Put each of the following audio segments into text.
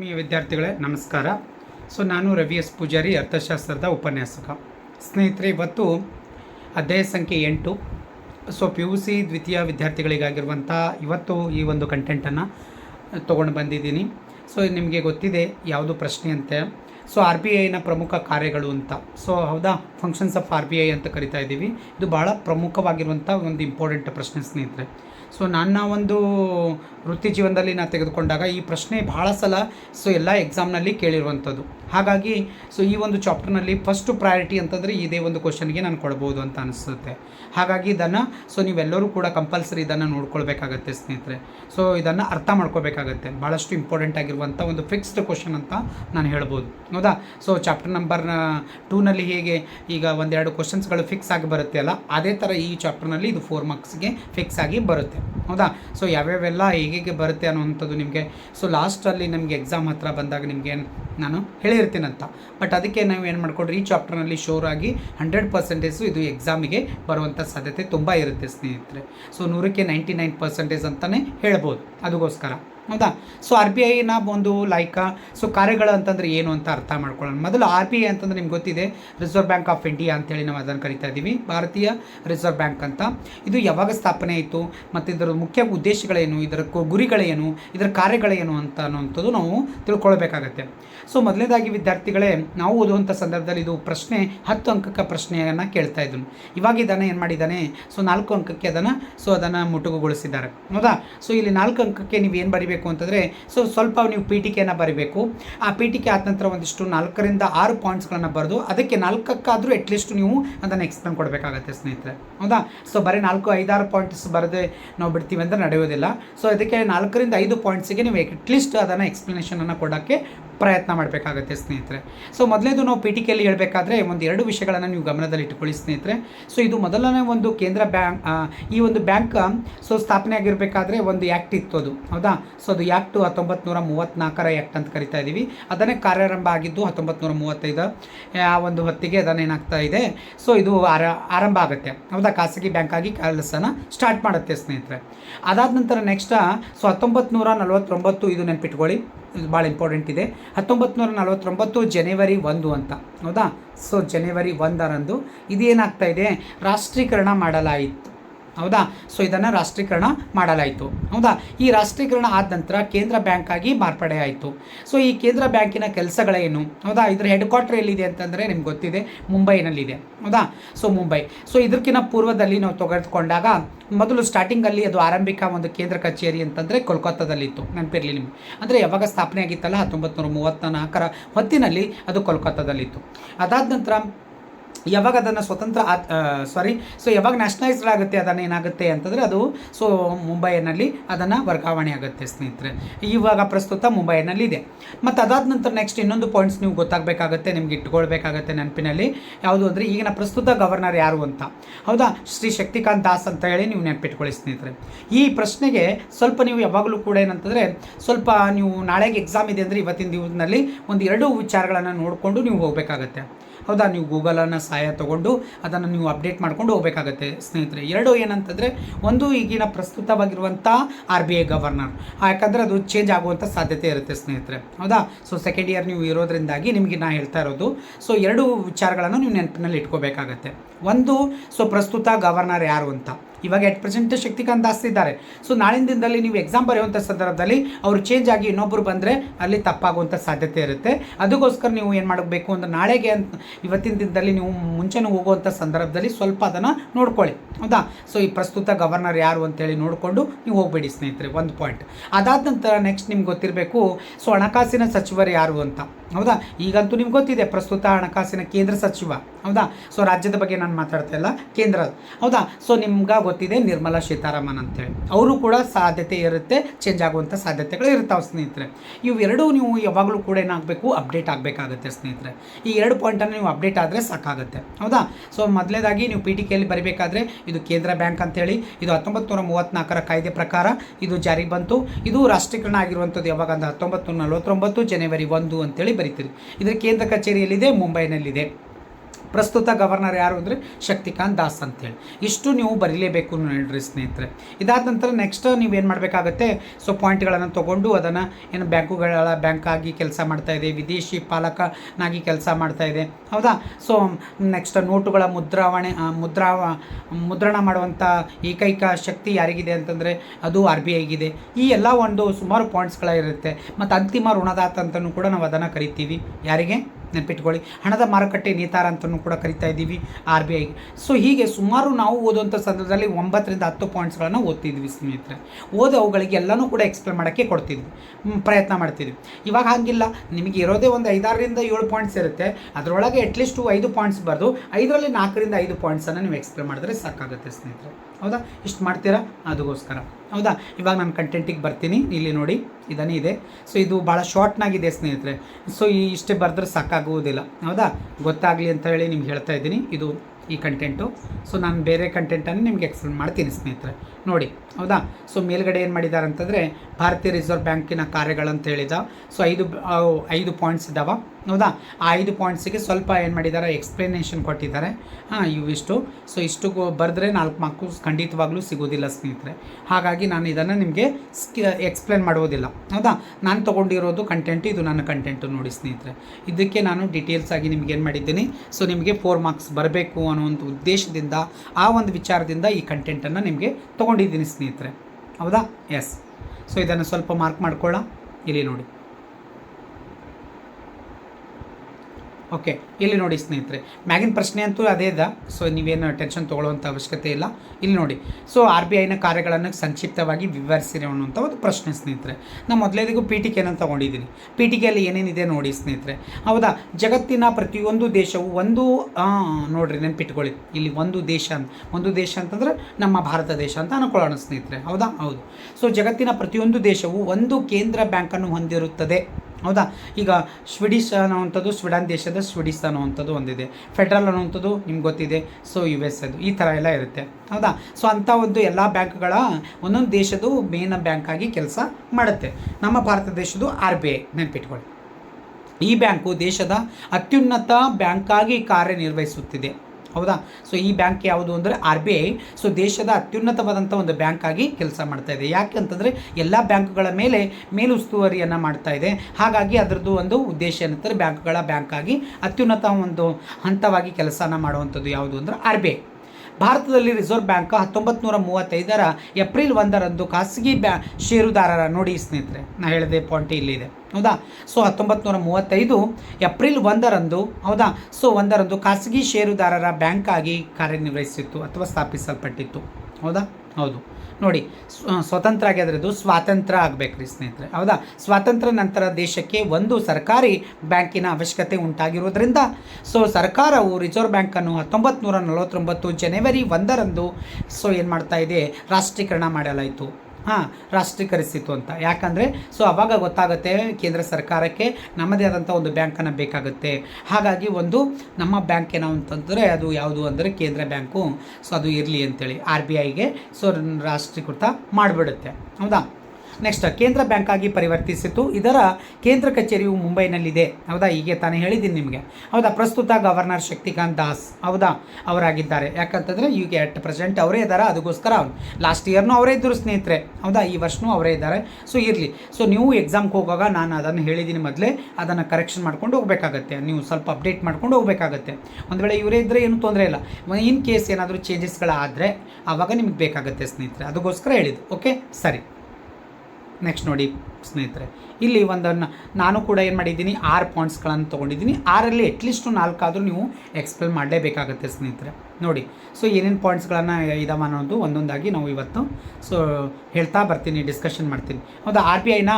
ಆತ್ಮೀಯ ವಿದ್ಯಾರ್ಥಿಗಳೇ, ನಮಸ್ಕಾರ. ಸೊ, ನಾನು ರವಿ ಎಸ್. ಪೂಜಾರಿ, ಅರ್ಥಶಾಸ್ತ್ರದ ಉಪನ್ಯಾಸಕ. ಸ್ನೇಹಿತರೆ, ಇವತ್ತು ಅಧ್ಯಾಯ ಸಂಖ್ಯೆ ಎಂಟು. ಸೊ ಪಿ ಯು ಸಿ ದ್ವಿತೀಯ ವಿದ್ಯಾರ್ಥಿಗಳಿಗಾಗಿರುವಂಥ ಇವತ್ತು ಈ ಒಂದು ಕಂಟೆಂಟನ್ನು ತೊಗೊಂಡು ಬಂದಿದ್ದೀನಿ. ಸೊ, ನಿಮಗೆ ಗೊತ್ತಿದೆ ಯಾವುದು ಪ್ರಶ್ನೆ ಅಂತೆ. ಸೊ ಆರ್ ಬಿ ಐನ ಪ್ರಮುಖ ಕಾರ್ಯಗಳು ಅಂತ. ಸೊ, ಹೌದಾ? Functions of R B I ಅಂತ ಕರಿತಾ ಇದ್ದೀವಿ. ಇದು ಭಾಳ ಪ್ರಮುಖವಾಗಿರುವಂಥ ಒಂದು ಇಂಪಾರ್ಟೆಂಟ್ ಪ್ರಶ್ನೆ ಸ್ನೇಹಿತರೆ. ಸೊ ನನ್ನ ಒಂದು ವೃತ್ತಿ ಜೀವನದಲ್ಲಿ ನಾನು ತೆಗೆದುಕೊಂಡಾಗ ಈ ಪ್ರಶ್ನೆ ಭಾಳ ಸಲ ಸೊ ಎಲ್ಲ ಎಕ್ಸಾಮ್ನಲ್ಲಿ ಕೇಳಿರುವಂಥದ್ದು. ಹಾಗಾಗಿ ಸೊ ಈ ಒಂದು ಚಾಪ್ಟರ್ನಲ್ಲಿ ಫಸ್ಟು ಪ್ರಯಾರಿಟಿ ಅಂತಂದರೆ ಇದೇ ಒಂದು ಕ್ವಶನ್ಗೆ ನಾನು ಕೊಡ್ಬೋದು ಅಂತ ಅನಿಸುತ್ತೆ. ಹಾಗಾಗಿ ಇದನ್ನು ಸೊ ನೀವೆಲ್ಲರೂ ಕೂಡ ಕಂಪಲ್ಸರಿ ಇದನ್ನು ನೋಡ್ಕೊಳ್ಬೇಕಾಗತ್ತೆ ಸ್ನೇಹಿತರೆ. ಸೊ ಇದನ್ನು ಅರ್ಥ ಮಾಡ್ಕೋಬೇಕಾಗತ್ತೆ ಭಾಳಷ್ಟು ಇಂಪಾರ್ಟೆಂಟ್ ಆಗಿರುವಂಥ ಒಂದು ಫಿಕ್ಸ್ಡ್ ಕ್ವಶನ್ ಅಂತ ನಾನು ಹೇಳ್ಬೋದು. ಹೌದಾ? ಸೊ ಚಾಪ್ಟರ್ ನಂಬರ್ ಟೂನಲ್ಲಿ ಹೇಗೆ ಈಗ ಒಂದೆರಡು ಕ್ವಶನ್ಸ್ಗಳು ಫಿಕ್ಸ್ ಆಗಿ ಬರುತ್ತೆ ಅಲ್ಲ, ಅದೇ ಥರ ಈ ಚಾಪ್ಟರ್ನಲ್ಲಿ ಇದು ಫೋರ್ ಮಾರ್ಕ್ಸ್ಗೆ ಫಿಕ್ಸ್ ಆಗಿ ಬರುತ್ತೆ. ಹೌದಾ? ಸೊ ಯಾವ್ಯಾವೆಲ್ಲ ಹೇಗೆ ಬರುತ್ತೆ ಅನ್ನೋವಂಥದ್ದು ನಿಮಗೆ ಸೊ ಲಾಸ್ಟಲ್ಲಿ ನಮಗೆ ಎಕ್ಸಾಮ್ ಹತ್ರ ಬಂದಾಗ ನಿಮಗೆ ನಾನು ಹೇಳಿರ್ತೀನಂತ ಬಟ್ ಅದಕ್ಕೆ ನಾವು ಏನು ಮಾಡ್ಕೊಂಡ್ರೆ, ಈ ಚಾಪ್ಟರ್ನಲ್ಲಿ ಶೋರ್ ಆಗಿ ಹಂಡ್ರೆಡ್ ಪರ್ಸೆಂಟೇಜು ಇದು ಎಕ್ಸಾಮಿಗೆ ಬರುವಂಥ ಸಾಧ್ಯತೆ ತುಂಬ ಇರುತ್ತೆ ಸ್ನೇಹಿತರೆ. ಸೊ ನೂರಕ್ಕೆ ನೈಂಟಿ ನೈನ್ ಪರ್ಸೆಂಟೇಜ್ ಅಂತಲೇ ಹೇಳ್ಬೋದು. ಅದಕ್ಕೋಸ್ಕರ. ಹೌದಾ? ಸೊ ಆರ್ ಬಿ ಐನ ಒಂದು ಲೈಕ ಸೊ ಕಾರ್ಯಗಳು ಅಂತಂದರೆ ಏನು ಅಂತ ಅರ್ಥ ಮಾಡ್ಕೊಳ್ಳೋಣ. ಮೊದಲು ಆರ್ ಬಿ ಐ ಅಂತಂದರೆ ನಿಮ್ಗೆ ಗೊತ್ತಿದೆ ರಿಸರ್ವ್ ಬ್ಯಾಂಕ್ ಆಫ್ ಇಂಡಿಯಾ ಅಂತೇಳಿ ನಾವು ಅದನ್ನು ಕರಿತಾ ಇದ್ದೀವಿ ಭಾರತೀಯ ರಿಸರ್ವ್ ಬ್ಯಾಂಕ್ ಅಂತ. ಇದು ಯಾವಾಗ ಸ್ಥಾಪನೆ ಆಯಿತು, ಮತ್ತು ಇದರ ಮುಖ್ಯ ಉದ್ದೇಶಗಳೇನು, ಇದರ ಗುರಿಗಳೇನು, ಇದರ ಕಾರ್ಯಗಳೇನು ಅಂತ ಅನ್ನುವಂಥದ್ದು ನಾವು ತಿಳ್ಕೊಳ್ಬೇಕಾಗತ್ತೆ. ಸೊ ಮೊದಲನೇದಾಗಿ ವಿದ್ಯಾರ್ಥಿಗಳೇ, ನಾವು ಓದುವಂಥ ಸಂದರ್ಭದಲ್ಲಿ ಇದು ಪ್ರಶ್ನೆ, ಹತ್ತು ಅಂಕಕ್ಕೆ ಪ್ರಶ್ನೆಯನ್ನು ಕೇಳ್ತಾ ಇದ್ದನು. ಇವಾಗ ಇದನ್ನು ಏನು ಮಾಡಿದ್ದಾನೆ? ಸೊ ನಾಲ್ಕು ಅಂಕಕ್ಕೆ ಅದನ್ನು ಸೊ ಅದನ್ನು ಮುಟುಕುಗೊಳಿಸಿದ್ದಾರೆ ಹೌದಾ? ಸೊ ಇಲ್ಲಿ ನಾಲ್ಕು ಅಂಕಕ್ಕೆ ನೀವು ಏನು ಬರಿಬೇಕು? ಅಂತಂದರೆ ಸೊ ಸ್ವಲ್ಪ ನೀವು ಪಿ ಪೀಠಿಕೆಯನ್ನು ಬರಿಬೇಕು. ಆ ಪೀಠಿಕೆ ಆದ ನಂತರ ಒಂದಿಷ್ಟು ನಾಲ್ಕರಿಂದ ಆರು ಪಾಯಿಂಟ್ಸ್ಗಳನ್ನು ಬರೆದು, ಅದಕ್ಕೆ ನಾಲ್ಕಕ್ಕಾದರೂ ಅಟ್ಲೀಸ್ಟ್ ನೀವು ಅದನ್ನು ಎಕ್ಸ್ಪ್ಲೇನ್ ಕೊಡಬೇಕಾಗತ್ತೆ ಸ್ನೇಹಿತರೆ. ಹೌದಾ? ಸೊ ಬರೀ ನಾಲ್ಕು, ಐದಾರು ಪಾಯಿಂಟ್ಸ್ ಬರದೆ ನಾವು ಬಿಡ್ತೀವಿ ಅಂದರೆ ನಡೆಯೋದಿಲ್ಲ. ಸೊ ಅದಕ್ಕೆ ನಾಲ್ಕರಿಂದ ಐದು ಪಾಯಿಂಟ್ಸಿಗೆ ನೀವು ಅಟ್ಲೀಸ್ಟ್ ಅದನ್ನು ಎಕ್ಸ್ಪ್ಲನೇಷನನ್ನು ಕೊಡೋಕ್ಕೆ ಪ್ರಯತ್ನ ಮಾಡಬೇಕಾಗುತ್ತೆ ಸ್ನೇಹಿತರೆ. ಸೊ ಮೊದಲೇದು ನಾವು ಪಿ ಟಿ ಕೆಯಲ್ಲಿ ಹೇಳಬೇಕಾದ್ರೆ ಒಂದು ಎರಡು ವಿಷಯಗಳನ್ನು ನೀವು ಗಮನದಲ್ಲಿ ಇಟ್ಕೊಳ್ಳಿ ಸ್ನೇಹಿತರೆ. ಸೊ ಇದು ಮೊದಲನೇ ಒಂದು ಕೇಂದ್ರ ಬ್ಯಾಂಕ್ ಈ ಒಂದು ಬ್ಯಾಂಕ್ ಸೊ ಸ್ಥಾಪನೆ ಆಗಿರಬೇಕಾದ್ರೆ ಒಂದು ಆ್ಯಕ್ಟ್ ಇತ್ತು ಅದು. ಹೌದಾ? ಸೊ ಅದು ಆ್ಯಕ್ಟ್ ಹತ್ತೊಂಬತ್ತು ನೂರ ಮೂವತ್ತ್ನಾಲ್ಕರ ಆ್ಯಕ್ಟ್ ಅಂತ ಕರಿತಾ ಇದ್ದೀವಿ ಅದನ್ನೇ ಕಾರ್ಯಾರಂಭ ಆಗಿದ್ದು ಹತ್ತೊಂಬತ್ತು ನೂರ ಮೂವತ್ತೈದು ಆ, ಒಂದು ಹೊತ್ತಿಗೆ ಅದನ್ನು ಏನಾಗ್ತಾ ಇದೆ. ಸೊ ಇದು ಆರ, ಆರಂಭ ಆಗುತ್ತೆ. ಹೌದಾ? ಖಾಸಗಿ ಬ್ಯಾಂಕ್ ಆಗಿ ಕೆಲಸನ ಸ್ಟಾರ್ಟ್ ಮಾಡುತ್ತೆ ಸ್ನೇಹಿತರೆ. ಅದಾದ ನಂತರ ನೆಕ್ಸ್ಟ್ ಸೊ ಹತ್ತೊಂಬತ್ತು ನೂರ ನಲವತ್ತೊಂಬತ್ತು ಇದು ನೆನ್ಪಿಟ್ಕೊಳ್ಳಿ. ಇದು ಭಾಳ ಇಂಪಾರ್ಟೆಂಟ್ ಇದೆ. ಹತ್ತೊಂಬತ್ತು ನೂರ ನಲವತ್ತೊಂಬತ್ತು ಜನವರಿ ಒಂದು ಅಂತ. ಹೌದಾ? ಸೊ ಜನವರಿ ಒಂದರಂದು ಇದೇನಾಗ್ತಾ ಇದೆ? ರಾಷ್ಟ್ರೀಕರಣ ಮಾಡಲಾಯಿತು. ಹೌದಾ? ಸೊ ಇದನ್ನು ರಾಷ್ಟ್ರೀಕರಣ ಮಾಡಲಾಯಿತು. ಹೌದಾ? ಈ ರಾಷ್ಟ್ರೀಕರಣ ಆದ ನಂತರ ಕೇಂದ್ರ ಬ್ಯಾಂಕ್ ಆಗಿ ಮಾರ್ಪಡೆ ಆಯಿತು. ಸೊ ಈ ಕೇಂದ್ರ ಬ್ಯಾಂಕಿನ ಕೆಲಸಗಳೇನು ಹೌದಾ? ಇದರ ಹೆಡ್ ಕ್ವಾರ್ಟರ್ ಎಲ್ಲಿದೆ ಅಂತಂದರೆ ನಿಮ್ಗೆ ಗೊತ್ತಿದೆ, ಮುಂಬೈನಲ್ಲಿದೆ. ಹೌದಾ? ಸೊ ಮುಂಬೈ. ಸೊ ಇದಕ್ಕಿಂತ ಪೂರ್ವದಲ್ಲಿ ನಾವು ತೆಗೆದುಕೊಂಡಾಗ ಮೊದಲು ಸ್ಟಾರ್ಟಿಂಗಲ್ಲಿ ಅದು ಆರಂಭಿಕ ಒಂದು ಕೇಂದ್ರ ಕಚೇರಿ ಅಂತಂದರೆ ಕೋಲ್ಕತ್ತಾದಲ್ಲಿತ್ತು. ನೆನಪಿರಲಿ ನಿಮಗೆ. ಅಂದರೆ ಯಾವಾಗ ಸ್ಥಾಪನೆ ಆಗಿತ್ತಲ್ಲ? ಹತ್ತೊಂಬತ್ತು ನೂರ ಮೂವತ್ತ ನಾಲ್ಕರ ಹೊತ್ತಿನಲ್ಲಿ ಅದು ಕೋಲ್ಕತ್ತಾದಲ್ಲಿತ್ತು. ಅದಾದ ನಂತರ ಯಾವಾಗ ಅದನ್ನು ಸ್ವತಂತ್ರ ಸಾರಿ ಸೊ ಯಾವಾಗ ನ್ಯಾಷನಲೈಸ್ಡ್ ಆಗುತ್ತೆ, ಅದನ್ನು ಏನಾಗುತ್ತೆ ಅಂತಂದರೆ ಅದು ಸೊ ಮುಂಬೈನಲ್ಲಿ ಅದನ್ನು ವರ್ಗಾವಣೆ ಆಗುತ್ತೆ ಸ್ನೇಹಿತರೆ. ಇವಾಗ ಪ್ರಸ್ತುತ ಮುಂಬೈನಲ್ಲಿ ಇದೆ. ಮತ್ತು ಅದಾದ ನಂತರ ನೆಕ್ಸ್ಟ್ ಇನ್ನೊಂದು ಪಾಯಿಂಟ್ಸ್ ನೀವು ಗೊತ್ತಾಗಬೇಕಾಗತ್ತೆ, ನಿಮ್ಗೆ ಇಟ್ಕೊಳ್ಬೇಕಾಗತ್ತೆ ನೆನಪಿನಲ್ಲಿ. ಯಾವುದು ಅಂದರೆ, ಈಗಿನ ಪ್ರಸ್ತುತ ಗವರ್ನರ್ ಯಾರು ಅಂತ. ಹೌದಾ? ಶ್ರೀ ಶಕ್ತಿಕಾಂತ್ ದಾಸ್ ಅಂತ ಹೇಳಿ ನೀವು ನೆನಪಿಟ್ಕೊಳ್ಳಿ ಸ್ನೇಹಿತರೆ. ಈ ಪ್ರಶ್ನೆಗೆ ಸ್ವಲ್ಪ ನೀವು ಯಾವಾಗಲೂ ಕೂಡ ಏನಂತಂದರೆ, ಸ್ವಲ್ಪ ನೀವು ನಾಳೆಗೆ ಎಕ್ಸಾಮ್ ಇದೆ ಅಂದರೆ ಇವತ್ತಿನ ದಿವಸದಲ್ಲಿ ಒಂದು ಎರಡು ವಿಚಾರಗಳನ್ನು ನೋಡಿಕೊಂಡು ನೀವು ಹೋಗಬೇಕಾಗತ್ತೆ. ಹೌದಾ? ನೀವು ಗೂಗಲನ್ನು ಸಹಾಯ ತಗೊಂಡು ಅದನ್ನು ನೀವು ಅಪ್ಡೇಟ್ ಮಾಡ್ಕೊಂಡು ಹೋಗಬೇಕಾಗತ್ತೆ. ಸ್ನೇಹಿತರೆ, ಎರಡು ಏನಂತಂದರೆ, ಒಂದು ಈಗಿನ ಪ್ರಸ್ತುತವಾಗಿರುವಂಥ ಆರ್ ಬಿ ಐ ಗವರ್ನರ್. ಯಾಕಂದರೆ ಅದು ಚೇಂಜ್ ಆಗುವಂಥ ಸಾಧ್ಯತೆ ಇರುತ್ತೆ ಸ್ನೇಹಿತರೆ. ಹೌದಾ? ಸೊ ಸೆಕೆಂಡ್ ಇಯರ್ ನೀವು ಇರೋದ್ರಿಂದಾಗಿ ನಿಮಗೆ ನಾ ಹೇಳ್ತಾ ಇರೋದು ಸೊ ಎರಡು ವಿಚಾರಗಳನ್ನು ನೀವು ನೆನಪಿನಲ್ಲಿ ಇಟ್ಕೋಬೇಕಾಗತ್ತೆ. ಒಂದು ಸೊ ಪ್ರಸ್ತುತ ಗವರ್ನರ್ ಯಾರು ಅಂತ. ಇವಾಗ ಎಟ್ ಪ್ರೆಸೆಂಟ್ ಶಕ್ತಿಕಾಂತ್ ದಾಸ್ ಇದ್ದಾರೆ. ಸೊ ನಾಳಿನ ದಿನದಲ್ಲಿ ನೀವು ಎಕ್ಸಾಮ್ ಬರೆಯುವಂಥ ಸಂದರ್ಭದಲ್ಲಿ ಅವರು ಚೇಂಜ್ ಆಗಿ ಇನ್ನೊಬ್ಬರು ಬಂದರೆ ಅಲ್ಲಿ ತಪ್ಪಾಗುವಂಥ ಸಾಧ್ಯತೆ ಇರುತ್ತೆ. ಅದಕ್ಕೋಸ್ಕರ ನೀವು ಏನು ಮಾಡಬೇಕು ಅಂದ್ರೆ ನಾಳೆಗೆ ಅಂತ ಇವತ್ತಿನ ದಿನದಲ್ಲಿ ನೀವು ಮುಂಚೆನೂ ಹೋಗುವಂಥ ಸಂದರ್ಭದಲ್ಲಿ ಸ್ವಲ್ಪ ಅದನ್ನು ನೋಡ್ಕೊಳ್ಳಿ. ಹೌದಾ? ಸೊ ಈ ಪ್ರಸ್ತುತ ಗವರ್ನರ್ ಯಾರು ಅಂತೇಳಿ ನೋಡಿಕೊಂಡು ನೀವು ಹೋಗಬೇಡಿ ಸ್ನೇಹಿತರೆ, ಒಂದು ಪಾಯಿಂಟ್ ಅದಾದ ನಂತರ ನೆಕ್ಸ್ಟ್ ನಿಮ್ಗೆ ಗೊತ್ತಿರಬೇಕು ಸೊ ಹಣಕಾಸಿನ ಸಚಿವರು ಯಾರು ಅಂತ. ಹೌದಾ? ಈಗಂತೂ ನಿಮ್ಗೆ ಗೊತ್ತಿದೆ, ಪ್ರಸ್ತುತ ಹಣಕಾಸಿನ ಕೇಂದ್ರ ಸಚಿವ. ಹೌದಾ? ಸೊ ರಾಜ್ಯದ ಬಗ್ಗೆ ನಾನು ಮಾತಾಡ್ತಾ ಇಲ್ಲ, ಕೇಂದ್ರ. ಹೌದಾ? ಸೊ ನಿಮ್ಗೆ ಗೊತ್ತಿದೆ ನಿರ್ಮಲಾ ಸೀತಾರಾಮನ್ ಅಂತೇಳಿ ಅವರು ಕೂಡ ಸಾಧ್ಯತೆ ಇರುತ್ತೆ ಚೇಂಜ್ ಆಗುವಂಥ ಸಾಧ್ಯತೆಗಳು ಇರ್ತಾವೆ ಸ್ನೇಹಿತರೆ. ಇವೆರಡೂ ನೀವು ಯಾವಾಗಲೂ ಕೂಡ ಏನಾಗಬೇಕು ಅಪ್ಡೇಟ್ ಆಗಬೇಕಾಗುತ್ತೆ ಸ್ನೇಹಿತರೆ. ಈ ಎರಡು ಪಾಯಿಂಟನ್ನು ನೀವು ಅಪ್ಡೇಟ್ ಆದರೆ ಸಾಕಾಗುತ್ತೆ. ಹೌದಾ? ಸೊ ಮೊದಲೇದಾಗಿ ನೀವು ಪಿ ಟಿ ಕೆಯಲ್ಲಿ ಬರಬೇಕಾದ್ರೆ ಇದು ಕೇಂದ್ರ ಬ್ಯಾಂಕ್ ಅಂತೇಳಿ ಇದು ಹತ್ತೊಂಬತ್ತು ನೂರ ಮೂವತ್ತ್ನಾಲ್ಕರ ಕಾಯ್ದೆ ಪ್ರಕಾರ ಇದು ಜಾರಿಗೆ ಬಂತು. ಇದು ರಾಷ್ಟ್ರೀಕರಣ ಆಗಿರುವಂಥದ್ದು ಯಾವಾಗ ಅಂದರೆ ಹತ್ತೊಂಬತ್ತು ನಲವತ್ತೊಂಬತ್ತು ಜನವರಿ ಒಂದು ಅಂತೇಳಿ ಬರೀತೀರಿ. ಇದರ ಕೇಂದ್ರ ಕಚೇರಿಯಲ್ಲಿದೆ, ಮುಂಬೈನಲ್ಲಿದೆ. ಪ್ರಸ್ತುತ ಗವರ್ನರ್ ಯಾರು ಅಂದರೆ ಶಕ್ತಿಕಾಂತ್ ದಾಸ್ ಅಂತೇಳಿ. ಇಷ್ಟು ನೀವು ಬರೀಲೇಬೇಕು ನೋಡ್ರಿ ಸ್ನೇಹಿತರೆ. ಇದಾದ ನಂತರ ನೆಕ್ಸ್ಟ್ ನೀವೇನು ಮಾಡಬೇಕಾಗತ್ತೆ? ಸೊ ಪಾಯಿಂಟ್ಗಳನ್ನು ತೊಗೊಂಡು ಅದನ್ನು ಏನು ಬ್ಯಾಂಕುಗಳ ಬ್ಯಾಂಕ್ ಆಗಿ ಕೆಲಸ ಮಾಡ್ತಾ ಇದೆ, ವಿದೇಶಿ ಪಾಲಕನಾಗಿ ಕೆಲಸ ಮಾಡ್ತಾ ಇದೆ. ಹೌದಾ? ಸೊ ನೆಕ್ಸ್ಟ್ ನೋಟುಗಳ ಮುದ್ರಾವಣೆ ಮುದ್ರಾ, ಮುದ್ರಣ ಮಾಡುವಂಥ ಏಕೈಕ ಶಕ್ತಿ ಯಾರಿಗಿದೆ ಅಂತಂದರೆ ಅದು ಆರ್ ಬಿ ಐಗಿದೆ ಈ ಎಲ್ಲ ಒಂದು ಸುಮಾರು ಪಾಯಿಂಟ್ಸ್ಗಳಿರುತ್ತೆ ಮತ್ತು ಅಂತಿಮ ಋಣದಾತ ಅಂತಲೂ ಕೂಡ ನಾವು ಅದನ್ನು ಕರಿತೀವಿ. ಯಾರಿಗೆ? ನೆನ್ಪಿಟ್ಕೊಳ್ಳಿ. ಹಣದ ಮಾರುಕಟ್ಟೆ ನೇತಾರ ಅಂತಲೂ ಕೂಡ ಕರಿತಾ ಇದ್ದೀವಿ, ಆರ್ ಬಿ ಐಗೆ ಸೊ ಹೀಗೆ ಸುಮಾರು ನಾವು ಓದುವಂಥ ಸಂದರ್ಭದಲ್ಲಿ ಒಂಬತ್ತರಿಂದ ಹತ್ತು ಪಾಯಿಂಟ್ಸ್ಗಳನ್ನು ಓದ್ತಿದ್ವಿ ಸ್ನೇಹಿತರೆ. ಓದಿ ಅವುಗಳಿಗೆ ಎಲ್ಲನೂ ಕೂಡ ಎಕ್ಸ್ಪ್ಲೇನ್ ಮಾಡೋಕ್ಕೆ ಕೊಡ್ತಿದ್ವಿ. ಪ್ರಯತ್ನ ಮಾಡ್ತಿದ್ವಿ. ಇವಾಗ ಹಾಗಿಲ್ಲ. ನಿಮಗೆ ಇರೋದೇ ಒಂದು ಐದಾರರಿಂದ ಏಳು ಪಾಯಿಂಟ್ಸ್ ಇರುತ್ತೆ. ಅದರೊಳಗೆ ಅಟ್ಲೀಸ್ಟು ಐದು ಪಾಯಿಂಟ್ಸ್ ಬರೆದು, ಐದರಲ್ಲಿ ನಾಲ್ಕರಿಂದ ಐದು ಪಾಯಿಂಟ್ಸನ್ನು ನೀವು ಎಕ್ಸ್ಪ್ಲೇನ್ ಮಾಡಿದ್ರೆ ಸಾಕಾಗುತ್ತೆ ಸ್ನೇಹಿತರೆ. ಹೌದಾ? ಇಷ್ಟು ಮಾಡ್ತೀರಾ? ಅದಕ್ಕೋಸ್ಕರ ಹೌದಾ? ಇವಾಗ ನಾನು ಕಂಟೆಂಟಿಗೆ ಬರ್ತೀನಿ. ಇಲ್ಲಿ ನೋಡಿ, ಇದನ್ನೇ ಇದೆ. ಸೊ ಇದು ಭಾಳ ಶಾರ್ಟ್ನಾಗಿದೆ ಸ್ನೇಹಿತರೆ. ಸೊ ಈ ಇಷ್ಟೇ ಬರೆದ್ರೆ ಸಾಕಾಗುವುದಿಲ್ಲ ಹೌದಾ? ಗೊತ್ತಾಗಲಿ ಅಂತ ಹೇಳಿ ನಿಮ್ಗೆ ಹೇಳ್ತಾ ಇದ್ದೀನಿ. ಇದು ಈ ಕಂಟೆಂಟು ಸೊ ನಾನು ಬೇರೆ ಕಂಟೆಂಟನ್ನು ನಿಮಗೆ ಎಕ್ಸ್ಪ್ಲೇನ್ ಮಾಡ್ತೀನಿ ಸ್ನೇಹಿತರೆ. ನೋಡಿ, ಹೌದಾ? ಸೊ ಮೇಲ್ಗಡೆ ಏನು ಮಾಡಿದ್ದಾರೆ ಅಂತಂದರೆ, ಭಾರತೀಯ ರಿಸರ್ವ್ ಬ್ಯಾಂಕಿನ ಕಾರ್ಯಗಳಂತ ಹೇಳಿದ. ಸೊ ಐದು ಐದು ಪಾಯಿಂಟ್ಸ್ ಇದ್ದಾವೆ ಹೌದಾ? ಆ ಐದು ಪಾಯಿಂಟ್ಸಿಗೆ ಸ್ವಲ್ಪ ಏನು ಮಾಡಿದ್ದಾರೆ? ಎಕ್ಸ್ಪ್ಲನೇಷನ್ ಕೊಟ್ಟಿದ್ದಾರೆ. ಹಾಂ, ಇವಿಷ್ಟು. ಸೊ ಇಷ್ಟು ಬರೆದ್ರೆ ನಾಲ್ಕು ಮಾರ್ಕ್ಸ್ ಖಂಡಿತವಾಗ್ಲೂ ಸಿಗೋದಿಲ್ಲ ಸ್ನೇಹಿತರೆ. ಹಾಗಾಗಿ ನಾನು ಇದನ್ನು ನಿಮಗೆ ಸ್ಕಿ ಎಕ್ಸ್ಪ್ಲೇನ್ ಮಾಡುವುದಿಲ್ಲ. ಹೌದಾ? ನಾನು ತೊಗೊಂಡಿರೋದು ಕಂಟೆಂಟ್ ಇದು ನನ್ನ ಕಂಟೆಂಟು ನೋಡಿ ಸ್ನೇಹಿತರೆ. ಇದಕ್ಕೆ ನಾನು ಡೀಟೇಲ್ಸ್ ಆಗಿ ನಿಮ್ಗೆ ಏನು ಮಾಡಿದ್ದೀನಿ? ಸೊ ನಿಮಗೆ ಫೋರ್ ಮಾರ್ಕ್ಸ್ ಬರಬೇಕು ಅನ್ನೋ ಒಂದು ಉದ್ದೇಶದಿಂದ, ಆ ಒಂದು ವಿಚಾರದಿಂದ ಈ ಕಂಟೆಂಟನ್ನು ನಿಮಗೆ ತೊಗೊಂಡಿದ್ದೀನಿ ಸ್ನೇಹಿತರೆ. ಹೌದಾ? ಎಸ್ ಸೊ ಇದನ್ನು ಸ್ವಲ್ಪ ಮಾರ್ಕ್ ಮಾಡ್ಕೊಳ್ಳ. ಇಲ್ಲಿ ನೋಡಿ. ಓಕೆ, ಇಲ್ಲಿ ನೋಡಿ ಸ್ನೇಹಿತರೆ. ಮ್ಯಾಗಿನ ಪ್ರಶ್ನೆ ಅಂತೂ ಅದೇ ಇದೆ. ಸೊ ನೀವೇನು ಟೆನ್ಷನ್ ತೊಗೊಳ್ಳುವಂಥ ಅವಶ್ಯಕತೆ ಇಲ್ಲ. ಇಲ್ಲಿ ನೋಡಿ. ಸೊ ಆರ್ ಬಿ ಐನ ಕಾರ್ಯಗಳನ್ನು ಸಂಕ್ಷಿಪ್ತವಾಗಿ ವಿವರಿಸಿರಿ ಅನ್ನುವಂಥ ಒಂದು ಪ್ರಶ್ನೆ ಸ್ನೇಹಿತರೆ. ನಾನು ಮೊದಲೇದಿಗೂ ಪಿ ಟಿ ಕೆನ ತೊಗೊಂಡಿದ್ದೀನಿ. ಪಿ ಟಿ ಕೆಯಲ್ಲಿ ಏನೇನಿದೆ ನೋಡಿ ಸ್ನೇಹಿತರೆ. ಹೌದಾ? ಜಗತ್ತಿನ ಪ್ರತಿಯೊಂದು ದೇಶವು ಒಂದು ನೋಡಿರಿ ನೆನ್ಪಿಟ್ಕೊಳ್ಳಿ. ಇಲ್ಲಿ ಒಂದು ದೇಶ ಒಂದು ದೇಶ ಅಂತಂದ್ರೆ ನಮ್ಮ ಭಾರತ ದೇಶ ಅಂತ ಅನ್ಕೊಳ್ಳೋಣ ಸ್ನೇಹಿತರೆ. ಹೌದಾ? ಹೌದು. ಸೊ ಜಗತ್ತಿನ ಪ್ರತಿಯೊಂದು ದೇಶವು ಒಂದು ಕೇಂದ್ರ ಬ್ಯಾಂಕನ್ನು ಹೊಂದಿರುತ್ತದೆ. ಹೌದಾ? ಈಗ ಸ್ವಿಡಿಶ್ ಅನ್ನೋವಂಥದ್ದು ಸ್ವೀಡನ್ ದೇಶದ ಸ್ವಿಡಿಶ್ ಅನ್ನೋವಂಥದ್ದು ಒಂದಿದೆ. ಫೆಡ್ರಲ್ ಅನ್ನೋವಂಥದ್ದು ನಿಮ್ಗೆ ಗೊತ್ತಿದೆ. ಸೊ ಯು ಎಸ್ ಅದು. ಈ ಥರ ಎಲ್ಲ ಇರುತ್ತೆ. ಹೌದಾ? ಸೊ ಅಂಥ ಒಂದು ಎಲ್ಲ ಬ್ಯಾಂಕ್ಗಳ ಒಂದೊಂದು ದೇಶದ್ದು ಮೇನ್ ಬ್ಯಾಂಕ್ ಆಗಿ ಕೆಲಸ ಮಾಡುತ್ತೆ. ನಮ್ಮ ಭಾರತ ದೇಶದ್ದು ಆರ್ ಬಿ ಐ ನೆನಪಿಟ್ಕೊಳ್ಳಿ. ಈ ಬ್ಯಾಂಕು ದೇಶದ ಅತ್ಯುನ್ನತ ಬ್ಯಾಂಕಾಗಿ ಕಾರ್ಯನಿರ್ವಹಿಸುತ್ತಿದೆ. ಹೌದಾ? ಸೊ ಈ ಬ್ಯಾಂಕ್ ಯಾವುದು ಅಂದರೆ ಆರ್ ಬಿ ಐ ಸೊ ದೇಶದ ಅತ್ಯುನ್ನತವಾದಂಥ ಒಂದು ಬ್ಯಾಂಕ್ ಆಗಿ ಕೆಲಸ ಮಾಡ್ತಾ ಇದೆ. ಯಾಕೆ ಅಂತಂದರೆ ಎಲ್ಲ ಬ್ಯಾಂಕ್ಗಳ ಮೇಲೆ ಮೇಲುಸ್ತುವಾರಿಯನ್ನು ಮಾಡ್ತಾ ಇದೆ. ಹಾಗಾಗಿ ಅದರದ್ದು ಒಂದು ಉದ್ದೇಶ ಏನಂತಾರೆ ಬ್ಯಾಂಕ್ಗಳ ಬ್ಯಾಂಕ್ ಆಗಿ ಅತ್ಯುನ್ನತ ಒಂದು ಹಂತವಾಗಿ ಕೆಲಸನ ಮಾಡುವಂಥದ್ದು ಯಾವುದು ಅಂದರೆ ಆರ್ ಬಿ ಐ ಭಾರತದಲ್ಲಿ ರಿಸರ್ವ್ ಬ್ಯಾಂಕ್ ಹತ್ತೊಂಬತ್ತು ನೂರ ಮೂವತ್ತೈದರ ಏಪ್ರಿಲ್ ಒಂದರಂದು ಖಾಸಗಿ ಬ್ಯಾ, ಷೇರುದಾರರ ನೋಡಿ ಸ್ನೇಹಿತರೆ ನಾ ಹೇಳಿದೆ ಪಾಯಿಂಟ್ ಇಲ್ಲಿದೆ. ಹೌದಾ? ಸೊ ಹತ್ತೊಂಬತ್ತು ನೂರ ಮೂವತ್ತೈದು ಏಪ್ರಿಲ್ ಒಂದರಂದು, ಹೌದಾ? ಸೊ ಒಂದರಂದು ಖಾಸಗಿ ಷೇರುದಾರರ ಬ್ಯಾಂಕ್ ಆಗಿ ಕಾರ್ಯನಿರ್ವಹಿಸಿತ್ತು ಅಥವಾ ಸ್ಥಾಪಿಸಲ್ಪಟ್ಟಿತ್ತು. ಹೌದಾ? ಹೌದು. ನೋಡಿ, ಸ್ವ- ಸ್ವತಂತ್ರ ಆಗಿದ್ರದ್ದು ಸ್ವಾತಂತ್ರ್ಯ ಆಗಬೇಕ್ರಿ ಸ್ನೇಹಿತರೆ, ಹೌದಾ? ಸ್ವಾತಂತ್ರ್ಯ ನಂತರ ದೇಶಕ್ಕೆ ಒಂದು ಸರ್ಕಾರಿ ಬ್ಯಾಂಕಿನ ಅವಶ್ಯಕತೆ ಉಂಟಾಗಿರೋದ್ರಿಂದ, ಸೊ ಸರ್ಕಾರವು ರಿಸರ್ವ್ ಬ್ಯಾಂಕನ್ನು ಹತ್ತೊಂಬತ್ತು ನೂರ ನಲವತ್ತೊಂಬತ್ತು ಜನವರಿ ಒಂದರಂದು, ಸೊ ಏನು ಮಾಡ್ತಾ ಇದೆ? ರಾಷ್ಟ್ರೀಕರಣ ಮಾಡಲಾಯಿತು. ಹಾಂ ರಾಷ್ಟ್ರೀಕರಿಸಿತು ಅಂತ. ಯಾಕಂದರೆ ಸೊ ಅವಾಗ ಗೊತ್ತಾಗುತ್ತೆ ಕೇಂದ್ರ ಸರ್ಕಾರಕ್ಕೆ ನಮ್ಮದೇ ಆದಂಥ ಒಂದು ಬ್ಯಾಂಕನ್ನು ಬೇಕಾಗುತ್ತೆ. ಹಾಗಾಗಿ ಒಂದು ನಮ್ಮ ಬ್ಯಾಂಕ್ ಏನೋ ಅಂತಂದರೆ ಅದು ಯಾವುದು ಅಂದರೆ ಕೇಂದ್ರ ಬ್ಯಾಂಕು. ಸೊ ಅದು ಇರಲಿ ಅಂತೇಳಿ ಆರ್ ಬಿ ಐಗೆ ಸೊ ರಾಷ್ಟ್ರೀಕೃತ ಮಾಡಿಬಿಡುತ್ತೆ. ಹೌದಾ? ನೆಕ್ಸ್ಟ್ ಕೇಂದ್ರ ಬ್ಯಾಂಕ್ ಆಗಿ ಪರಿವರ್ತಿಸಿತು. ಇದರ ಕೇಂದ್ರ ಕಚೇರಿಯು ಮುಂಬೈನಲ್ಲಿದೆ. ಹೌದಾ? ಹೀಗೆ ತಾನೇ ಹೇಳಿದ್ದೀನಿ ನಿಮಗೆ. ಹೌದಾ? ಪ್ರಸ್ತುತ ಗವರ್ನರ್ ಶಕ್ತಿಕಾಂತ್ ದಾಸ್ ಹೌದಾ? ಅವರಾಗಿದ್ದಾರೆ. ಯಾಕಂತಂದರೆ ಈಗ ಎಟ್ ಪ್ರೆಸೆಂಟ್ ಅವರೇ ಇದ್ದಾರೆ. ಅದಕ್ಕೋಸ್ಕರ ಅವ್ರು. ಲಾಸ್ಟ್ ಇಯರ್ನೂ ಅವರೇ ಇದ್ದರು ಸ್ನೇಹಿತರೆ. ಹೌದಾ? ಈ ವರ್ಷನೂ ಅವರೇ ಇದ್ದಾರೆ. ಸೊ ಇರಲಿ. ಸೊ ನೀವು ಎಕ್ಸಾಮ್ಗೆ ಹೋಗುವಾಗ ನಾನು ಅದನ್ನು ಹೇಳಿದ್ದೀನಿ ಮೊದಲೇ. ಅದನ್ನು ಕರೆಕ್ಷನ್ ಮಾಡ್ಕೊಂಡು ಹೋಗಬೇಕಾಗತ್ತೆ. ನೀವು ಸ್ವಲ್ಪ ಅಪ್ಡೇಟ್ ಮಾಡ್ಕೊಂಡು ಹೋಗಬೇಕಾಗತ್ತೆ. ಒಂದು ವೇಳೆ ಇವರೇ ಇದ್ದರೆ ಏನೂ ತೊಂದರೆ ಇಲ್ಲ. ಇನ್ ಕೇಸ್ ಏನಾದರೂ ಚೇಂಜಸ್ಗಳಾದರೆ ಆವಾಗ ನಿಮಗೆ ಬೇಕಾಗುತ್ತೆ ಸ್ನೇಹಿತರೆ. ಅದಕ್ಕೋಸ್ಕರ ಹೇಳಿದ್ದು. ಓಕೆ ಸರಿ. ನೆಕ್ಸ್ಟ್ ನೋಡಿ ಸ್ನೇಹಿತರೆ, ಇಲ್ಲಿ ಒಂದನ್ನು ನಾನು ಕೂಡ ಏನು ಮಾಡಿದ್ದೀನಿ, ಆರು ಪಾಯಿಂಟ್ಸ್ಗಳನ್ನು ತೊಗೊಂಡಿದ್ದೀನಿ. ಆರಲ್ಲಿ ಅಟ್ಲೀಸ್ಟು ನಾಲ್ಕಾದರೂ ನೀವು ಎಕ್ಸ್ಪ್ಲೇನ್ ಮಾಡಲೇಬೇಕಾಗತ್ತೆ ಸ್ನೇಹಿತರೆ. ನೋಡಿ. ಸೊ ಏನೇನು ಪಾಯಿಂಟ್ಸ್ಗಳನ್ನು ಇದಾವೆ ಅನ್ನೋದು ಒಂದೊಂದಾಗಿ ನಾವು ಇವತ್ತು ಸೊ ಹೇಳ್ತಾ ಬರ್ತೀನಿ ಡಿಸ್ಕಷನ್ ಮಾಡ್ತೀನಿ. ಹೌದಾ? ಆರ್ ಬಿ ಐನ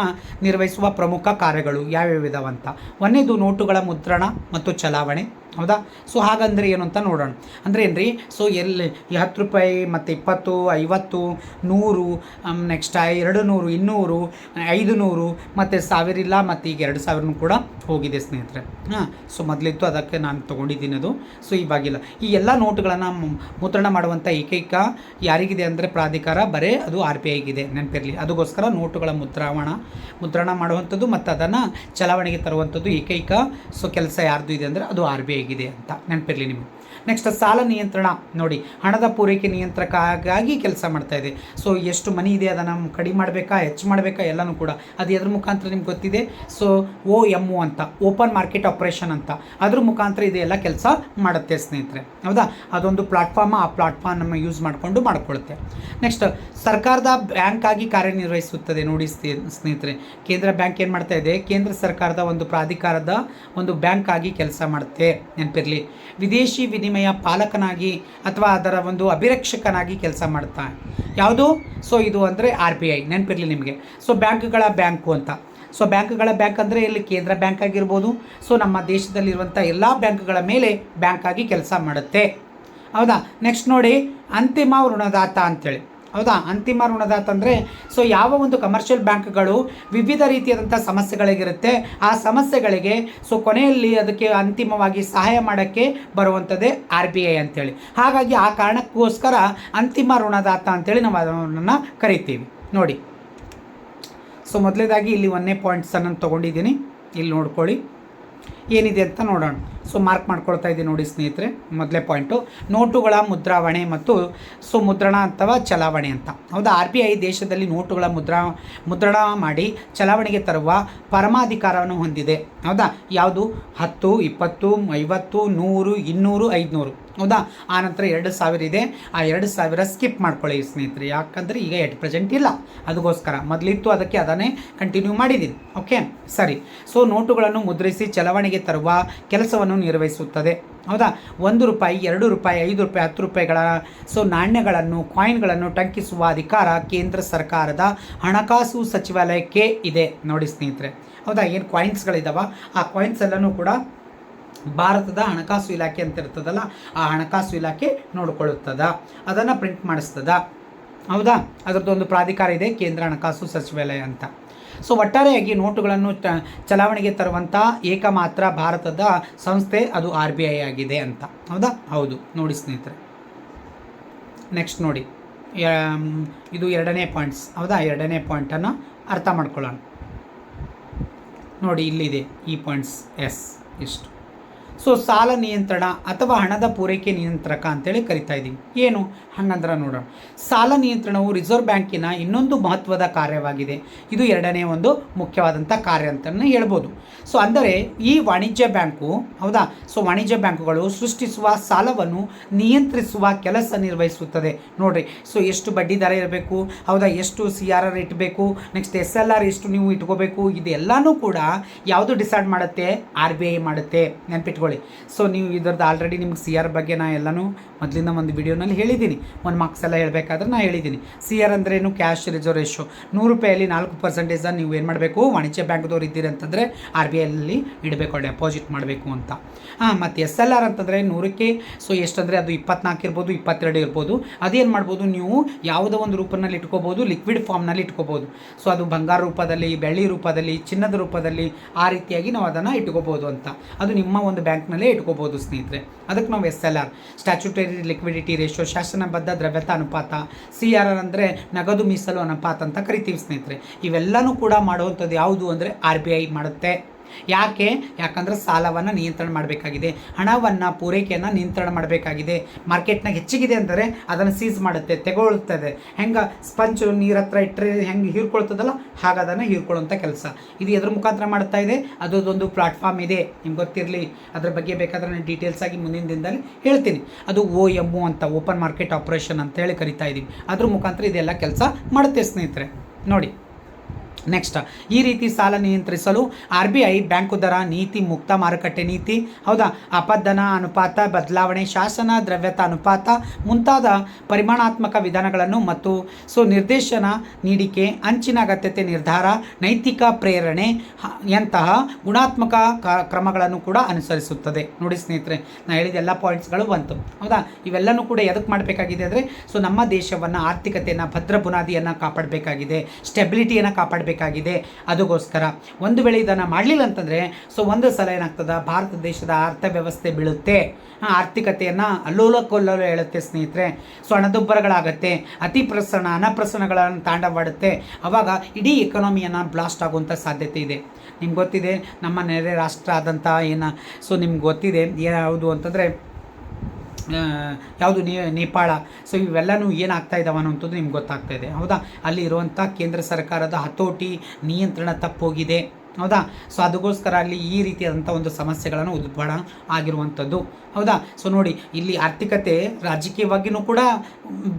ನಿರ್ವಹಿಸುವ ಪ್ರಮುಖ ಕಾರ್ಯಗಳು ಯಾವ್ಯಾವ ಇದಾವೆ ಅಂತ. ಒಂದನೇದು ನೋಟುಗಳ ಮುದ್ರಣ ಮತ್ತು ಚಲಾವಣೆ. ಹೌದಾ? ಸೊ ಹಾಗಂದರೆ ಏನು ಅಂತ ನೋಡೋಣ. ಅಂದರೆ ಏನು ರೀ ಸೊ ಎಲ್ಲಿ ಹತ್ತು ರೂಪಾಯಿ ಮತ್ತು ಇಪ್ಪತ್ತು, ಐವತ್ತು, ನೂರು ನೆಕ್ಸ್ಟ್ ಎರಡು ನೂರು ಇನ್ನೂರು ಐದು ನೂರು ಮತ್ತು ಸಾವಿರ ಇಲ್ಲ ಮತ್ತು ಈಗ ಎರಡು ಸಾವಿರನೂ ಕೂಡ ಹೋಗಿದೆ ಸ್ನೇಹಿತರೆ. ಹಾಂ ಸೊ ಮೊದಲಿತ್ತು ಅದಕ್ಕೆ ನಾನು ತೊಗೊಂಡಿದ್ದೀನಿ ಅದು. ಸೊ ಇವಾಗಿಲ್ಲ. ಈ ಎಲ್ಲ ನೋಟುಗಳ ನೋಟುಗಳನ್ನು ಮುದ್ರಣ ಮಾಡುವಂಥ ಏಕೈಕ ಯಾರಿಗಿದೆ ಅಂದರೆ ಪ್ರಾಧಿಕಾರ, ಬರೇ ಅದು ಆರ್ ಬಿ ಐಗಿದೆ ನೆನಪಿರಲಿ. ಅದಕ್ಕೋಸ್ಕರ ನೋಟುಗಳ ಮುದ್ರಾವಣ, ಮುದ್ರಣ ಮಾಡುವಂಥದ್ದು ಮತ್ತು ಅದನ್ನು ಚಲಾವಣೆಗೆ ತರುವಂಥದ್ದು ಏಕೈಕ ಸೊ ಕೆಲಸ ಯಾರ್ದು ಇದೆ ಅಂದರೆ ಅದು ಆರ್ ಬಿ ಐಗಿದೆ ಅಂತ ನೆನಪಿರಲಿ ನಿಮಗೆ. ನೆಕ್ಸ್ಟ್ ಸಾಲ ನಿಯಂತ್ರಣ. ನೋಡಿ, ಹಣದ ಪೂರೈಕೆ ನಿಯಂತ್ರಕ್ಕಾಗಿ ಕೆಲಸ ಮಾಡ್ತಾ ಇದೆ. ಸೊ ಎಷ್ಟು ಮನಿ ಇದೆ ಅದನ್ನು ಕಡಿಮೆ ಮಾಡಬೇಕಾ, ಹೆಚ್ಚು ಮಾಡಬೇಕಾ ಎಲ್ಲನೂ ಕೂಡ. ಅದು ಎದ್ರ ಮುಖಾಂತರ ನಿಮ್ಗೆ ಗೊತ್ತಿದೆ. ಸೊ ಓ ಎಂ ಒ ಅಂತ, ಓಪನ್ ಮಾರ್ಕೆಟ್ ಆಪ್ರೇಷನ್ ಅಂತ. ಅದ್ರ ಮುಖಾಂತರ ಇದೆಲ್ಲ ಕೆಲಸ ಮಾಡುತ್ತೆ ಸ್ನೇಹಿತರೆ. ಹೌದಾ? ಅದೊಂದು ಪ್ಲಾಟ್ಫಾರ್ಮ್, ಆ ಪ್ಲಾಟ್ಫಾರ್ಮ್ ನಮ್ಮ ಯೂಸ್ ಮಾಡಿಕೊಂಡು ಮಾಡ್ಕೊಳುತ್ತೆ. ನೆಕ್ಸ್ಟ್ ಸರ್ಕಾರದ ಬ್ಯಾಂಕ್ ಆಗಿ ಕಾರ್ಯನಿರ್ವಹಿಸುತ್ತದೆ ನೋಡಿ ಸ್ನೇ- ಸ್ನೇಹಿತರೆ. ಕೇಂದ್ರ ಬ್ಯಾಂಕ್ ಏನು ಮಾಡ್ತಾ ಇದೆ? ಕೇಂದ್ರ ಸರ್ಕಾರದ ಒಂದು ಪ್ರಾಧಿಕಾರದ ಒಂದು ಬ್ಯಾಂಕ್ ಆಗಿ ಕೆಲಸ ಮಾಡುತ್ತೆ. ನೆನಪಿರಲಿ. ವಿದೇಶಿ ವಿನಿಮಯ ಪಾಲಕನಾಗಿ ಅಥವಾ ಅದರ ಒಂದು ಅಭಿರಕ್ಷಕನಾಗಿ ಕೆಲಸ ಮಾಡ್ತಾ. ಯಾವುದು? ಸೊ ಇದು ಅಂದರೆ ಆರ್ ಬಿ ಐ ನೆನಪಿರಲಿ ನಿಮಗೆ. ಸೊ ಬ್ಯಾಂಕ್ಗಳ ಬ್ಯಾಂಕು ಅಂತ. ಸೊ ಬ್ಯಾಂಕ್ಗಳ ಬ್ಯಾಂಕ್ ಅಂದರೆ ಇಲ್ಲಿ ಕೇಂದ್ರ ಬ್ಯಾಂಕ್ ಆಗಿರ್ಬೋದು. ಸೊ ನಮ್ಮ ದೇಶದಲ್ಲಿರುವಂಥ ಎಲ್ಲ ಬ್ಯಾಂಕ್ಗಳ ಮೇಲೆ ಬ್ಯಾಂಕ್ ಆಗಿ ಕೆಲಸ ಮಾಡುತ್ತೆ. ಹೌದಾ? ನೆಕ್ಸ್ಟ್ ನೋಡಿ, ಅಂತಿಮ ಋಣದಾತ ಅಂತೇಳಿ. ಹೌದಾ? ಅಂತಿಮ ಋಣದಾತ ಅಂದರೆ ಸೊ ಯಾವ ಒಂದು ಕಮರ್ಷಿಯಲ್ ಬ್ಯಾಂಕ್ಗಳು ವಿವಿಧ ರೀತಿಯಾದಂಥ ಸಮಸ್ಯೆಗಳಿಗಿರುತ್ತೆ, ಆ ಸಮಸ್ಯೆಗಳಿಗೆ ಸೊ ಕೊನೆಯಲ್ಲಿ ಅದಕ್ಕೆ ಅಂತಿಮವಾಗಿ ಸಹಾಯ ಮಾಡೋಕ್ಕೆ ಬರುವಂಥದ್ದೇ ಆರ್ ಬಿ ಐ ಅಂತೇಳಿ. ಹಾಗಾಗಿ ಆ ಕಾರಣಕ್ಕೋಸ್ಕರ ಅಂತಿಮ ಋಣದಾತ ಅಂತೇಳಿ ನಾವು ಅದನ್ನು ಕರಿತೀವಿ. ನೋಡಿ. ಸೊ ಮೊದಲೇದಾಗಿ ಇಲ್ಲಿ ಒಂದನೇ ಪಾಯಿಂಟ್ಸನ್ನು ತೊಗೊಂಡಿದ್ದೀನಿ. ಇಲ್ಲಿ ನೋಡ್ಕೊಳ್ಳಿ. ಏನಿದೆ ಅಂತ ನೋಡೋಣ. ಸೊ ಮಾರ್ಕ್ ಮಾಡ್ಕೊಳ್ತಾ ಇದ್ದೀನಿ ನೋಡಿ ಸ್ನೇಹಿತರೆ, ಮೊದಲೇ ಪಾಯಿಂಟು ನೋಟುಗಳ ಮುದ್ರಾವಣೆ ಮತ್ತು ಸೊ ಮುದ್ರಣ ಅಥವಾ ಚಲಾವಣೆ ಅಂತ. ಹೌದಾ? ಆರ್ ಬಿ ಐ ದೇಶದಲ್ಲಿ ನೋಟುಗಳ ಮುದ್ರಾ, ಮುದ್ರಣ ಮಾಡಿ ಚಲಾವಣೆಗೆ ತರುವ ಪರಮಾಧಿಕಾರವನ್ನು ಹೊಂದಿದೆ. ಹೌದಾ? ಯಾವುದು? ಹತ್ತು, ಇಪ್ಪತ್ತು, ಐವತ್ತು, ನೂರು, ಇನ್ನೂರು, ಐದುನೂರು. ಹೌದಾ? ಆ ನಂತರ ಎರಡು ಸಾವಿರ ಇದೆ. ಆ ಎರಡು ಸಾವಿರ ಸ್ಕಿಪ್ ಮಾಡ್ಕೊಳ್ಳಿ ಸ್ನೇಹಿತರೆ. ಯಾಕಂದರೆ ಈಗ ಎಟ್ ಪ್ರೆಸೆಂಟ್ ಇಲ್ಲ. ಅದಕ್ಕೋಸ್ಕರ ಮೊದಲಿತ್ತು, ಅದಕ್ಕೆ ಅದನ್ನೇ ಕಂಟಿನ್ಯೂ ಮಾಡಿದ್ದೀನಿ ಓಕೆ ಸರಿ. ಸೊ ನೋಟುಗಳನ್ನು ಮುದ್ರಿಸಿ ಚಲಾವಣೆಗೆ ತರುವ ಕೆಲಸವನ್ನು ನಿರ್ವಹಿಸುತ್ತದೆ. ಹೌದಾ? ಒಂದು ರೂಪಾಯಿ, ಎರಡು ರೂಪಾಯಿ, ಐದು ರೂಪಾಯಿ, ಹತ್ತು ರೂಪಾಯಿಗಳ ಸೊ ನಾಣ್ಯಗಳನ್ನು ಕಾಯಿನ್ಗಳನ್ನು ಟಂಕಿಸುವ ಅಧಿಕಾರ ಕೇಂದ್ರ ಸರ್ಕಾರದ ಹಣಕಾಸು ಸಚಿವಾಲಯಕ್ಕೆ ಇದೆ. ನೋಡಿ ಸ್ನೇಹಿತರೆ. ಹೌದಾ? ಏನು ಕಾಯಿನ್ಸ್ಗಳಿದಾವ ಆ ಕಾಯಿನ್ಸ್ ಎಲ್ಲನೂ ಕೂಡ ಭಾರತದ ಹಣಕಾಸು ಇಲಾಖೆ ಅಂತ ಇರ್ತದಲ್ಲ, ಆ ಹಣಕಾಸು ಇಲಾಖೆ ನೋಡ್ಕೊಳ್ಳುತ್ತದ. ಅದನ್ನು ಪ್ರಿಂಟ್ ಮಾಡಿಸ್ತದ. ಹೌದಾ? ಅದರದ್ದೊಂದು ಪ್ರಾಧಿಕಾರ ಇದೆ, ಕೇಂದ್ರ ಹಣಕಾಸು ಸಚಿವಾಲಯ ಅಂತ. ಸೊ ಒಟ್ಟಾರೆಯಾಗಿ ನೋಟುಗಳನ್ನು ಚಲಾವಣೆಗೆ ತರುವಂಥ ಏಕಮಾತ್ರ ಭಾರತದ ಸಂಸ್ಥೆ ಅದು ಆರ್ ಬಿ ಐ ಆಗಿದೆ ಅಂತ. ಹೌದಾ? ಹೌದು. ನೋಡಿ ಸ್ನೇಹಿತರೆ. ನೆಕ್ಸ್ಟ್ ನೋಡಿ. ಇದು ಎರಡನೇ ಪಾಯಿಂಟ್ಸ್ ಹೌದಾ? ಎರಡನೇ ಪಾಯಿಂಟನ್ನು ಅರ್ಥ ಮಾಡ್ಕೊಳ್ಳೋಣ. ನೋಡಿ ಇಲ್ಲಿದೆ ಈ ಪಾಯಿಂಟ್ಸ್ ಎಸ್ ಇಷ್ಟು ಸೊ ಸಾಲ ನಿಯಂತ್ರಣ ಅಥವಾ ಹಣದ ಪೂರೈಕೆ ನಿಯಂತ್ರಕ ಅಂತೇಳಿ ಕರಿತಾ ಇದ್ದೀವಿ ಏನು? ಹಂಗಂದ್ರೆ ನೋಡೋಣ. ಸಾಲ ನಿಯಂತ್ರಣವು ರಿಸರ್ವ್ ಬ್ಯಾಂಕಿನ ಇನ್ನೊಂದು ಮಹತ್ವದ ಕಾರ್ಯವಾಗಿದೆ. ಇದು ಎರಡನೇ ಒಂದು ಮುಖ್ಯವಾದಂಥ ಕಾರ್ಯ ಅಂತಲೇ ಹೇಳ್ಬೋದು. ಸೊ ಅಂದರೆ ಈ ವಾಣಿಜ್ಯ ಬ್ಯಾಂಕು, ಹೌದಾ? ಸೊ ವಾಣಿಜ್ಯ ಬ್ಯಾಂಕುಗಳು ಸೃಷ್ಟಿಸುವ ಸಾಲವನ್ನು ನಿಯಂತ್ರಿಸುವ ಕೆಲಸ ನಿರ್ವಹಿಸುತ್ತದೆ. ನೋಡ್ರಿ, ಸೊ ಎಷ್ಟು ಬಡ್ಡಿ ದರ ಇರಬೇಕು, ಹೌದಾ? ಎಷ್ಟು ಸಿ ಆರ್ ಆರ್ ಇಟ್ಬೇಕು, ನೆಕ್ಸ್ಟ್ ಎಸ್ ಎಲ್ ಆರ್ ಎಷ್ಟು ನೀವು ಇಟ್ಕೋಬೇಕು, ಇದೆಲ್ಲನೂ ಕೂಡ ಯಾವುದು ಡಿಸೈಡ್ ಮಾಡುತ್ತೆ? ಆರ್ ಬಿ ಐ ಮಾಡುತ್ತೆ. ನೆನ್ಪಿಟ್ಕೊಳ್ಳಿ. ಸೊ ನೀವು ಇದರದ್ದು ಆಲ್ರೆಡಿ ನಿಮ್ಗೆ ಸಿ ಆರ್ ಬಗ್ಗೆ ನಾ ಎಲ್ಲನೂ ಮೊದಲಿಂದ ಒಂದು ವಿಡಿಯೋನಲ್ಲಿ ಹೇಳಿದ್ದೀನಿ. ಒಂದು ಮಾರ್ಕ್ಸ್ ಎಲ್ಲ ಹೇಳಬೇಕಾದ್ರೆ ನಾ ಹೇಳಿದ್ದೀನಿ. ಸಿ ಆರ್ ಅಂದ್ರೆ ಏನು ಕ್ಯಾಶ್ ರಿಸರ್ವ್ ರೇಷೋ ನೂರು ರೂಪಾಯಲ್ಲಿ ನಾಲ್ಕು ಪರ್ಸೆಂಟೇಜ್ ನೀವು ಏನು ಮಾಡಬೇಕು? ವಾಣಿಜ್ಯ ಬ್ಯಾಂಕ್ದವ್ರು ಇದ್ದೀರಿ ಅಂತಂದರೆ ಆರ್ ಬಿ ಐಲ್ಲಿ ಇಡಬೇಕು ಡೆಪಾಸಿಟ್ ಮಾಡಬೇಕು ಅಂತ. ಹಾಂ, ಮತ್ತು ಎಸ್ ಎಲ್ ಆರ್ ಅಂತಂದರೆ ನೂರಕ್ಕೆ ಸೊ ಎಷ್ಟಂದರೆ ಅದು ಇಪ್ಪತ್ನಾಲ್ಕು ಇರ್ಬೋದು, ಇಪ್ಪತ್ತೆರಡು ಇರ್ಬೋದು. ಅದೇನು ಮಾಡ್ಬೋದು ನೀವು? ಯಾವುದೋ ಒಂದು ರೂಪದಲ್ಲಿ ಇಟ್ಕೋಬೋದು ಲಿಕ್ವಿಡ್ ಫಾರ್ಮ್ನಲ್ಲಿ ಇಟ್ಕೋಬೋದು. ಸೊ ಅದು ಬಂಗಾರ ರೂಪದಲ್ಲಿ, ಬೆಳ್ಳಿ ರೂಪದಲ್ಲಿ, ಚಿನ್ನದ ರೂಪದಲ್ಲಿ ಆ ರೀತಿಯಾಗಿ ನಾವು ಅದನ್ನು ಇಟ್ಕೋಬೋದು ಅಂತ. ಅದು ನಿಮ್ಮ ಒಂದು ಬ್ಯಾಂಕ್ನಲ್ಲೇ ಇಟ್ಕೋಬೋದು ಸ್ನೇಹಿತರೆ. ಅದಕ್ಕೆ ನಾವು S L R statutory liquidity ratio ಶಾಸನಬದ್ಧ ದ್ರವ್ಯತಾ ಅನುಪಾತ, ಸಿ ಆರ್ ಆರ್ ಅಂದರೆ ನಗದು, ಮೀಸಲು ಅನುಪಾತ ಅಂತ ಕರಿತೀವಿ ಸ್ನೇಹಿತರೆ. ಇವೆಲ್ಲನೂ ಕೂಡ ಮಾಡುವಂಥದ್ದು ಯಾವುದು ಅಂದರೆ ಆರ್ ಬಿ ಐ ಮಾಡುತ್ತೆ. ಯಾಕೆ? ಯಾಕಂದ್ರೆ ಸಾಲವನ್ನು ನಿಯಂತ್ರಣ ಮಾಡಬೇಕಾಗಿದೆ. ಹಣವನ್ನು ಪೂರೈಕೆಯನ್ನು ನಿಯಂತ್ರಣ ಮಾಡಬೇಕಾಗಿದೆ. ಮಾರ್ಕೆಟ್ನಾಗ ಹೆಚ್ಚಿಗಿದೆ ಅಂದರೆ ಅದನ್ನು ಸೀಸ್ ಮಾಡುತ್ತೆ, ತೆಗೊಳ್ತದೆ. ಹೆಂಗೆ? ಸ್ಪಂಚ್ ನೀರ ಹತ್ರ ಇಟ್ಟರೆ ಹೆಂಗೆ ಹೀರ್ಕೊಳ್ತದಲ್ಲ? ಹಾಗ ಅದನ್ನು ಹೀರ್ಕೊಳ್ಳುವಂಥ ಕೆಲಸ. ಇದು ಎದ್ರ ಮುಖಾಂತರ ಮಾಡ್ತಾ ಇದೆ. ಅದೊಂದು ಪ್ಲಾಟ್ಫಾರ್ಮ್ ಇದೆ. ನಿಮ್ಗೆ ಗೊತ್ತಿರಲಿ. ಅದ್ರ ಬಗ್ಗೆ ಬೇಕಾದ್ರೆ ನಾನು ಡೀಟೇಲ್ಸ್ ಆಗಿ ಮುಂದಿನ ದಿನದಲ್ಲಿ ಹೇಳ್ತೀನಿ. ಅದು ಓ ಎಂ ಅಂತ ಓಪನ್ ಮಾರ್ಕೆಟ್ ಆಪ್ರೇಷನ್ ಅಂತ ಹೇಳಿ ಕರಿತಾ ಇದ್ದೀವಿ ಅದ್ರ ಮುಖಾಂತರ ಇದೆಲ್ಲ ಕೆಲಸ ಮಾಡುತ್ತೆ ಸ್ನೇಹಿತರೆ. ನೋಡಿ. ನೆಕ್ಸ್ಟ್ ಈ ರೀತಿ ಸಾಲ ನಿಯಂತ್ರಿಸಲು ಆರ್ ಬಿ ಐ ಬ್ಯಾಂಕು ದರ, ನೀತಿ ಮುಕ್ತ ಮಾರುಕಟ್ಟೆ ನೀತಿ, ಹೌದಾ? ಅಪಧನ ಅನುಪಾತ, ಬದಲಾವಣೆ, ಶಾಸನ, ದ್ರವ್ಯತಾ ಅನುಪಾತ ಮುಂತಾದ ಪರಿಮಾಣಾತ್ಮಕ ವಿಧಾನಗಳನ್ನು ಮತ್ತು ಸೊ ನಿರ್ದೇಶನ ನೀಡಿಕೆ, ಅಂಚಿನ ಅಗತ್ಯತೆ ನಿರ್ಧಾರ, ನೈತಿಕ ಪ್ರೇರಣೆ ಎಂತಹ ಗುಣಾತ್ಮಕ ಕ್ರಮಗಳನ್ನು ಕೂಡ ಅನುಸರಿಸುತ್ತದೆ. ನೋಡಿ ಸ್ನೇಹಿತರೆ ನಾನು ಹೇಳಿದ ಎಲ್ಲ ಪಾಯಿಂಟ್ಸ್ಗಳು ಬಂತು. ಹೌದಾ? ಇವೆಲ್ಲನೂ ಕೂಡ ಎದಕ್ಕೆ ಮಾಡಬೇಕಾಗಿದೆ ಅಂದರೆ, ಸೊ ನಮ್ಮ ದೇಶವನ್ನು ಆರ್ಥಿಕತೆಯನ್ನು ಭದ್ರ ಬುನಾದಿಯನ್ನು ಕಾಪಾಡಬೇಕಾಗಿದೆ, ಸ್ಟೆಬಿಲಿಟಿಯನ್ನು ಕಾಪಾಡಬೇಕಾಗಿದೆ. ಮಾಡಬೇಕಾಗಿದೆ. ಅದಕ್ಕೋಸ್ಕರ ಒಂದು ವೇಳೆ ಇದನ್ನು ಮಾಡಲಿಲ್ಲ ಅಂತಂದರೆ, ಸೊ ಒಂದು ಸಲ ಏನಾಗ್ತದೆ? ಭಾರತ ದೇಶದ ಅರ್ಥವ್ಯವಸ್ಥೆ ಬೀಳುತ್ತೆ. ಆರ್ಥಿಕತೆಯನ್ನು ಅಲ್ಲೋಲ ಕೊಲ್ಲೋಲ ಹೇಳುತ್ತೆ ಸ್ನೇಹಿತರೆ. ಸೊ ಹಣದುಬ್ಬರಗಳಾಗತ್ತೆ, ಅತಿ ಪ್ರಸರಣ, ಅನಪ್ರಸರಣಗಳನ್ನು ತಾಂಡವಾಡುತ್ತೆ. ಆವಾಗ ಇಡೀ ಎಕನಾಮಿಯನ್ನು ಬ್ಲಾಸ್ಟ್ ಆಗುವಂಥ ಸಾಧ್ಯತೆ ಇದೆ. ನಿಮ್ಗೆ ಗೊತ್ತಿದೆ, ನಮ್ಮ ನೆರೆ ರಾಷ್ಟ್ರ ಆದಂಥ ಏನು? ಸೊ ನಿಮ್ಗೆ ಗೊತ್ತಿದೆ ಯಾವುದು ಅಂತಂದರೆ ಯಾವುದು ನೇಪಾಳ. ಸೊ ಇವೆಲ್ಲನೂ ಏನಾಗ್ತಾ ಇದ್ದಾವೆ ಅನ್ನೋಂಥದ್ದು ನಿಮ್ಗೆ ಗೊತ್ತಾಗ್ತಾ ಇದೆ. ಹೌದಾ? ಅಲ್ಲಿ ಇರುವಂಥ ಕೇಂದ್ರ ಸರ್ಕಾರದ ಹತೋಟಿ ನಿಯಂತ್ರಣ ತಪ್ಪೋಗಿದೆ. ಹೌದಾ? ಸೊ ಅದಕ್ಕೋಸ್ಕರ ಅಲ್ಲಿ ಈ ರೀತಿಯಾದಂಥ ಒಂದು ಸಮಸ್ಯೆಗಳನ್ನು ಉದ್ಭವ ಆಗಿರುವಂಥದ್ದು. ಹೌದಾ? ಸೊ ನೋಡಿ, ಇಲ್ಲಿ ಆರ್ಥಿಕತೆ ರಾಜಕೀಯವಾಗಿಯೂ ಕೂಡ